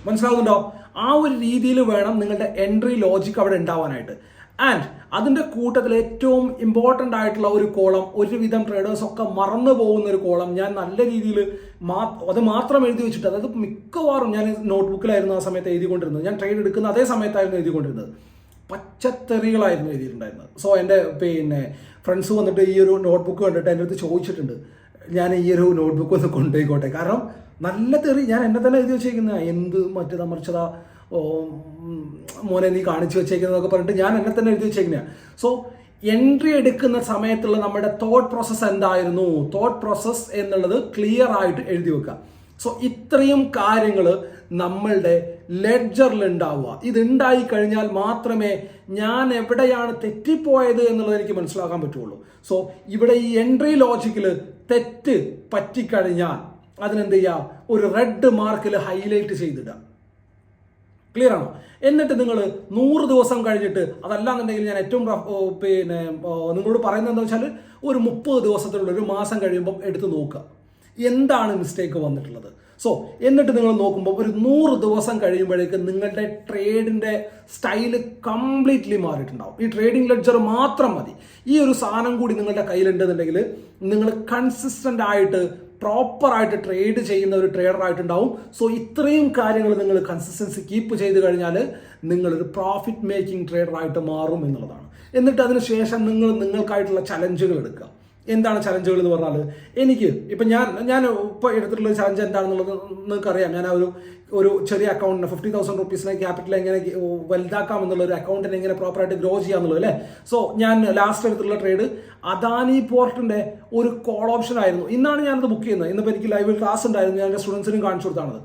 മനസ്സിലാവുന്നുണ്ടോ? ആ ഒരു രീതിയിൽ വേണം നിങ്ങളുടെ എൻട്രി ലോജിക് അവിടെ ഉണ്ടാവാനായിട്ട്. ആൻഡ് അതിന്റെ കൂട്ടത്തിൽ ഏറ്റവും ഇമ്പോർട്ടന്റ് ആയിട്ടുള്ള ഒരു കോളം ഒരുവിധം ട്രേഡേഴ്സ് ഒക്കെ മറന്നു പോകുന്ന ഒരു കോളം ഞാൻ നല്ല രീതിയിൽ മാ അത് മാത്രം എഴുതി വെച്ചിട്ട് അതായത് മിക്കവാറും ഞാൻ നോട്ട്ബുക്കിലായിരുന്നു ആ സമയത്ത് എഴുതിക്കൊണ്ടിരുന്നത്. ഞാൻ ട്രേഡ് എടുക്കുന്ന അതേ സമയത്തായിരുന്നു എഴുതിക്കൊണ്ടിരുന്നത്. പച്ചത്തെറികളായിരുന്നു എഴുതിയിട്ടുണ്ടായിരുന്നത്. സോ എന്റെ പിന്നെ ഫ്രണ്ട്സ് വന്നിട്ട് ഈ ഒരു നോട്ട്ബുക്ക് കണ്ടിട്ട് എന്റെ അടുത്ത് ചോദിച്ചിട്ടുണ്ട്. ഞാൻ ഈ ഒരു നോട്ട്ബുക്ക് ഒന്ന് കൊണ്ടുപോയിക്കോട്ടെ. കാരണം നല്ല തെറി ഞാൻ എന്നെ തന്നെ എഴുതി വെച്ചേക്കുന്ന. എന്ത് മറ്റേതാ മറിച്ചതാ മോനെ നീ കാണിച്ചു വെച്ചേക്കുന്നതൊക്കെ പറഞ്ഞിട്ട് ഞാൻ എന്നെ തന്നെ എഴുതി വെച്ചേക്കുന്ന. സോ എൻട്രി എടുക്കുന്ന സമയത്തുള്ള നമ്മുടെ തോട്ട് പ്രോസസ്സ് എന്തായിരുന്നു? തോട്ട് പ്രോസസ്സ് എന്നുള്ളത് ക്ലിയർ ആയിട്ട് എഴുതി വെക്കുക. സോ ഇത്രയും കാര്യങ്ങൾ നമ്മളുടെ ലെഡ്ജറിൽ ഉണ്ടാവുക. ഇത് ഉണ്ടായി കഴിഞ്ഞാൽ മാത്രമേ ഞാൻ എവിടെയാണ് തെറ്റിപ്പോയത് എന്നുള്ളത് എനിക്ക് മനസ്സിലാക്കാൻ പറ്റുള്ളൂ. സോ ഇവിടെ ഈ എൻട്രി ലോജിക്കിൽ തെറ്റ് പറ്റിക്കഴിഞ്ഞാൽ അതിനെന്ത് ചെയ്യുക ഒരു റെഡ് മാർക്കിൽ ഹൈലൈറ്റ് ചെയ്തിടുക. ക്ലിയർ ആണോ? എന്നിട്ട് നിങ്ങൾ നൂറ് ദിവസം കഴിഞ്ഞിട്ട് അതല്ലാന്നുണ്ടെങ്കിൽ ഞാൻ ഏറ്റവും പിന്നെ നിങ്ങളോട് പറയുന്നത് എന്താ വെച്ചാൽ ഒരു മുപ്പത് ദിവസത്തിലുള്ള ഒരു മാസം കഴിയുമ്പോൾ എടുത്ത് നോക്കുക. എന്താണ് മിസ്റ്റേക്ക് വന്നിട്ടുള്ളത്? സോ എന്നിട്ട് നിങ്ങൾ നോക്കുമ്പോൾ ഒരു നൂറ് ദിവസം കഴിയുമ്പോഴേക്ക് നിങ്ങളുടെ ട്രേഡിന്റെ സ്റ്റൈൽ കംപ്ലീറ്റ്ലി മാറിയിട്ടുണ്ടാവും. ഈ ട്രേഡിംഗ് ലെഡ്ജർ മാത്രം മതി. ഈ ഒരു സാധനം കൂടി നിങ്ങളുടെ കയ്യിലുണ്ടെന്നുണ്ടെങ്കിൽ നിങ്ങൾ കൺസിസ്റ്റന്റ് ആയിട്ട് പ്രോപ്പർ ആയിട്ട് ട്രേഡ് ചെയ്യുന്ന ഒരു ട്രേഡർ ആയിട്ടുണ്ടാവും. സോ ഇത്രയും കാര്യങ്ങൾ നിങ്ങൾ കൺസിസ്റ്റൻസി കീപ്പ് ചെയ്ത് കഴിഞ്ഞാൽ നിങ്ങളൊരു പ്രോഫിറ്റ് മേക്കിംഗ് ട്രേഡർ ആയിട്ട് മാറും എന്നുള്ളതാണ്. എന്നിട്ട് അതിനുശേഷം നിങ്ങൾ നിങ്ങൾക്കായിട്ടുള്ള ചലഞ്ചുകൾ എടുക്കുക. എന്താണ് ചലഞ്ചുകൾ എന്ന് പറഞ്ഞാൽ എനിക്ക് ഇപ്പം ഞാൻ ഞാൻ ഇപ്പോൾ എടുത്തിട്ടുള്ള ചലഞ്ച് എന്താണെന്നുള്ളത് നിങ്ങൾക്ക് അറിയാം ഞാൻ ഒരു ഒരു ചെറിയ അക്കൗണ്ടിന് ഫിഫ്റ്റി തൗസൻഡ് റുപ്പീസിനെ ക്യാപിറ്റൽ എങ്ങനെ വലുതാക്കാം എന്നുള്ള ഒരു അക്കൗണ്ടിനെ എങ്ങനെ പ്രോപ്പറായിട്ട് ഗ്രോ ചെയ്യാന്നുള്ളത് അല്ലേ? സോ ഞാൻ ലാസ്റ്റ് എടുത്തിട്ടുള്ള ട്രേഡ് അദാനി പോർട്ടിന്റെ ഒരു കോൾ ഓപ്ഷൻ ആയിരുന്നു. ഇന്നാണ് ഞാനത് ബുക്ക് ചെയ്യുന്നത്. ഇന്നിപ്പോൾ എനിക്ക് ലൈവിൽ ക്ലാസ് ഉണ്ടായിരുന്നു. ഞാൻ എന്റെ സ്റ്റുഡൻസിനും കാണിച്ചു കൊടുത്താണത്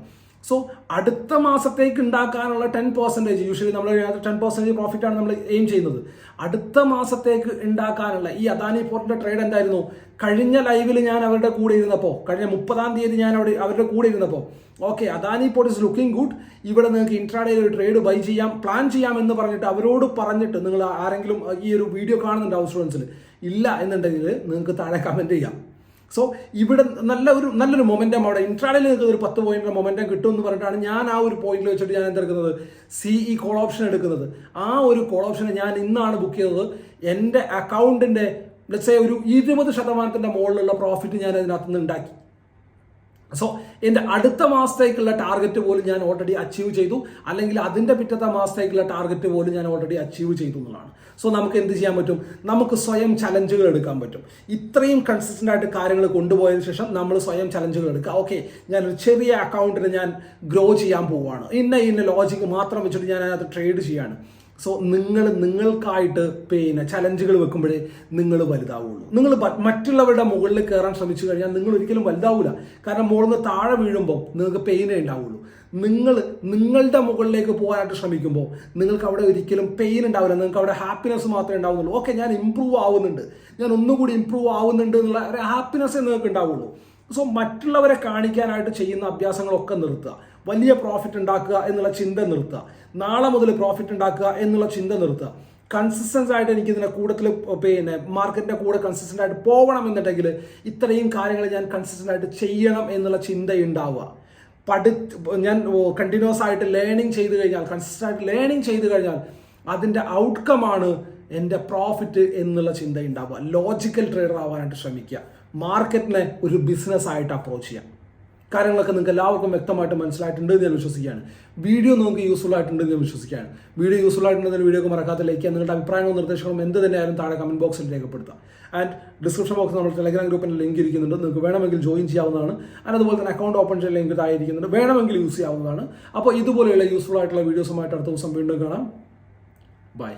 സോ അടുത്ത മാസത്തേക്ക് ഉണ്ടാക്കാനുള്ള ടെൻ പെർസെന്റേജ് യൂഷ്വലി നമ്മൾ ടെൻ പെർസെന്റേജ് പ്രോഫിറ്റ് ആണ് നമ്മൾ എയിം ചെയ്യുന്നത്. അടുത്ത മാസത്തേക്ക് ഉണ്ടാക്കാനുള്ള ഈ അദാനി പോർട്ടിന്റെ ട്രേഡ് എന്തായിരുന്നു? കഴിഞ്ഞ ലൈവിൽ ഞാൻ അവരുടെ കൂടെ ഇരുന്നപ്പോൾ കഴിഞ്ഞ മുപ്പതാം തീയതി ഞാൻ അവിടെ അവരുടെ കൂടെ ഇരുന്നപ്പോൾ okay Adani port is looking good ഇവിടെ നിങ്ങൾക്ക് ഇൻട്രാഡേ ഒരു ട്രേഡ് ബൈ ചെയ്യാം പ്ലാൻ ചെയ്യാം എന്ന് പറഞ്ഞിട്ട് അവരോട് പറഞ്ഞിട്ട് നിങ്ങൾ ആരെങ്കിലും ഈ ഒരു വീഡിയോ കാണുന്നുണ്ടാവും സ്റ്റുഡൻസിൽ ഇല്ല എന്നുണ്ടെങ്കിൽ നിങ്ങൾക്ക് താഴെ കമന്റ് ചെയ്യാം. സോ ഇവിടെ നല്ല ഒരു നല്ലൊരു മൊമെന്റം അവിടെ. ഇൻട്രാഡിൽ നിങ്ങൾക്ക് ഒരു പത്ത് പോയിന്റ് മൊമെന്റം കിട്ടും എന്ന് പറഞ്ഞിട്ടാണ് ഞാൻ ആ ഒരു പോയിന്റിൽ വെച്ചിട്ട് ഞാൻ എന്തെടുക്കുന്നത്? സി ഇ കോൾ ഓപ്ഷൻ എടുക്കുന്നത്. ആ ഒരു കോൾ ഓപ്ഷൻ ഞാൻ ഇന്നാണ് ബുക്ക് ചെയ്തത്. എന്റെ അക്കൗണ്ടിന്റെ ലെറ്റ്സേ ഒരു ഇരുപത് ശതമാനത്തിന്റെ മുകളിലുള്ള പ്രോഫിറ്റ് ഞാൻ അതിനകത്ത് നിന്ന് ഉണ്ടാക്കി. സോ എന്റെ അടുത്ത മാസത്തേക്കുള്ള ടാർഗറ്റ് പോലും ഞാൻ ഓൾറെഡി അച്ചീവ് ചെയ്തു. അല്ലെങ്കിൽ അതിന്റെ പിറ്റത്തെ മാസത്തേക്കുള്ള ടാർഗറ്റ് പോലും ഞാൻ ഓൾറെഡി അച്ചീവ് ചെയ്തു എന്നുള്ളതാണ്. സോ നമുക്ക് എന്ത് ചെയ്യാൻ പറ്റും? നമുക്ക് സ്വയം ചലഞ്ചുകൾ എടുക്കാൻ പറ്റും. ഇത്രയും കൺസിസ്റ്റന്റ് ആയിട്ട് കാര്യങ്ങൾ കൊണ്ടുപോയതിനു ശേഷം നമ്മൾ സ്വയം ചലഞ്ചുകൾ എടുക്കുക. ഓക്കെ ഞാൻ ഒരു ചെറിയ അക്കൗണ്ടിന് ഞാൻ ഗ്രോ ചെയ്യാൻ പോവുകയാണ്. ഇന്ന ഇന്ന ലോജിക്ക് മാത്രം വെച്ചിട്ട് ഞാൻ അതിനകത്ത് ട്രേഡ് ചെയ്യാണ് സോ നിങ്ങൾ നിങ്ങൾക്കായിട്ട് പിന്നെ ചലഞ്ചുകൾ വെക്കുമ്പോഴേ നിങ്ങൾ വലുതാവുള്ളൂ. നിങ്ങൾ മറ്റുള്ളവരുടെ മുകളിൽ കയറാൻ ശ്രമിച്ചു കഴിഞ്ഞാൽ നിങ്ങൾ ഒരിക്കലും വലുതാവില്ല കാരണം മുകളിൽ നിന്ന് താഴെ വീഴുമ്പോൾ നിങ്ങൾക്ക് പെയിനേ ഉണ്ടാവുള്ളൂ. നിങ്ങൾ നിങ്ങളുടെ മുകളിലേക്ക് പോകാനായിട്ട് ശ്രമിക്കുമ്പോൾ നിങ്ങൾക്ക് അവിടെ ഒരിക്കലും പെയിൻ ഉണ്ടാവില്ല. നിങ്ങൾക്ക് അവിടെ ഹാപ്പിനെസ് മാത്രമേ ഉണ്ടാവുന്നുള്ളൂ. ഓക്കെ ഞാൻ ഇമ്പ്രൂവ് ആവുന്നുണ്ട്. ഞാൻ ഒന്നുകൂടി ഇമ്പ്രൂവ് ആവുന്നുണ്ട് എന്നുള്ള ഒരു ഹാപ്പിനെസ് നിങ്ങൾക്ക് ഉണ്ടാവുള്ളൂ. സോ മറ്റുള്ളവരെ കാണിക്കാനായിട്ട് ചെയ്യുന്ന അഭ്യാസങ്ങളൊക്കെ നിർത്തുക. വലിയ പ്രോഫിറ്റ് ഉണ്ടാക്കുക എന്നുള്ള ചിന്ത നിർത്തുക. നാളെ മുതൽ പ്രോഫിറ്റ് ഉണ്ടാക്കുക എന്നുള്ള ചിന്ത നിർത്തുക. കൺസിസ്റ്റൻസ് ആയിട്ട് എനിക്ക് ഇതിനെ കൂടുതൽ പിന്നെ മാർക്കറ്റിന്റെ കൂടെ കൺസിസ്റ്റന്റ് ആയിട്ട് പോകണം എന്നുണ്ടെങ്കിൽ ഇത്രയും കാര്യങ്ങൾ ഞാൻ കൺസിസ്റ്റന്റ് ആയിട്ട് ചെയ്യണം എന്നുള്ള ചിന്ത ഉണ്ടാവുക പഠി ഞാൻ കണ്ടിന്യൂസ് ആയിട്ട് ലേണിംഗ് ചെയ്ത് കഴിഞ്ഞാൽ കൺസിസ്റ്റന്റ് ആയിട്ട് ലേണിംഗ് ചെയ്ത് കഴിഞ്ഞാൽ അതിന്റെ ഔട്ട്കം ആണ് എന്റെ പ്രോഫിറ്റ് എന്നുള്ള ചിന്ത ഉണ്ടാവുക. ലോജിക്കൽ ട്രേഡർ ആവാനായിട്ട് ശ്രമിക്കുക. മാർക്കറ്റിനെ ഒരു ബിസിനസ് ആയിട്ട് അപ്രോച്ച് ചെയ്യാം. കാര്യങ്ങളൊക്കെ നിങ്ങൾക്ക് എല്ലാവർക്കും വ്യക്തമായിട്ട് മനസ്സിലായിട്ടുണ്ട് എന്ന് ഞാൻ വിശ്വസിക്കുകയാണ്. വീഡിയോ നിങ്ങൾക്ക് യൂസ്ഫുൾ ആയിട്ടുണ്ട് എന്ന് വിശ്വസിക്കുകയാണ്. വീഡിയോ യൂസ്ഫുൾ ആയിട്ടുണ്ടെങ്കിൽ വീഡിയോ മറക്കാത്ത ലൈക്ക് ചെയ്യാൻ നിങ്ങളുടെ അഭിപ്രായങ്ങളും നിർദ്ദേശങ്ങളും എന്ത് തന്നെയായാലും താഴെ കമന്റ് ബോക്സിൽ രേഖപ്പെടുത്താം ആൻഡ് ഡിസ്ക്രിപ്ഷൻ ബോക്സിൽ നമ്മൾ ടെലഗ്രാം ഗ്രൂപ്പിന്റെ ലിങ്ക് ഇരിക്കുന്നുണ്ട്. നിങ്ങൾക്ക് വേണമെങ്കിൽ ജോയിൻ ചെയ്യാവുന്നതാണ്. ആൻഡ് അതുപോലെ തന്നെ അക്കൗണ്ട് ഓപ്പൺ ചെയ്യാൻ ലിങ്ക് താഴെ ഇരിക്കുന്നുണ്ട്. വേണമെങ്കിൽ യൂസ് ചെയ്യാവുന്നതാണ്. അപ്പോൾ ഇതുപോലെയുള്ള യൂസ്ഫുൾ ആയിട്ടുള്ള വീഡിയോസുമായിട്ട് അടുത്ത ദിവസം വീണ്ടും കാണാം. ബൈ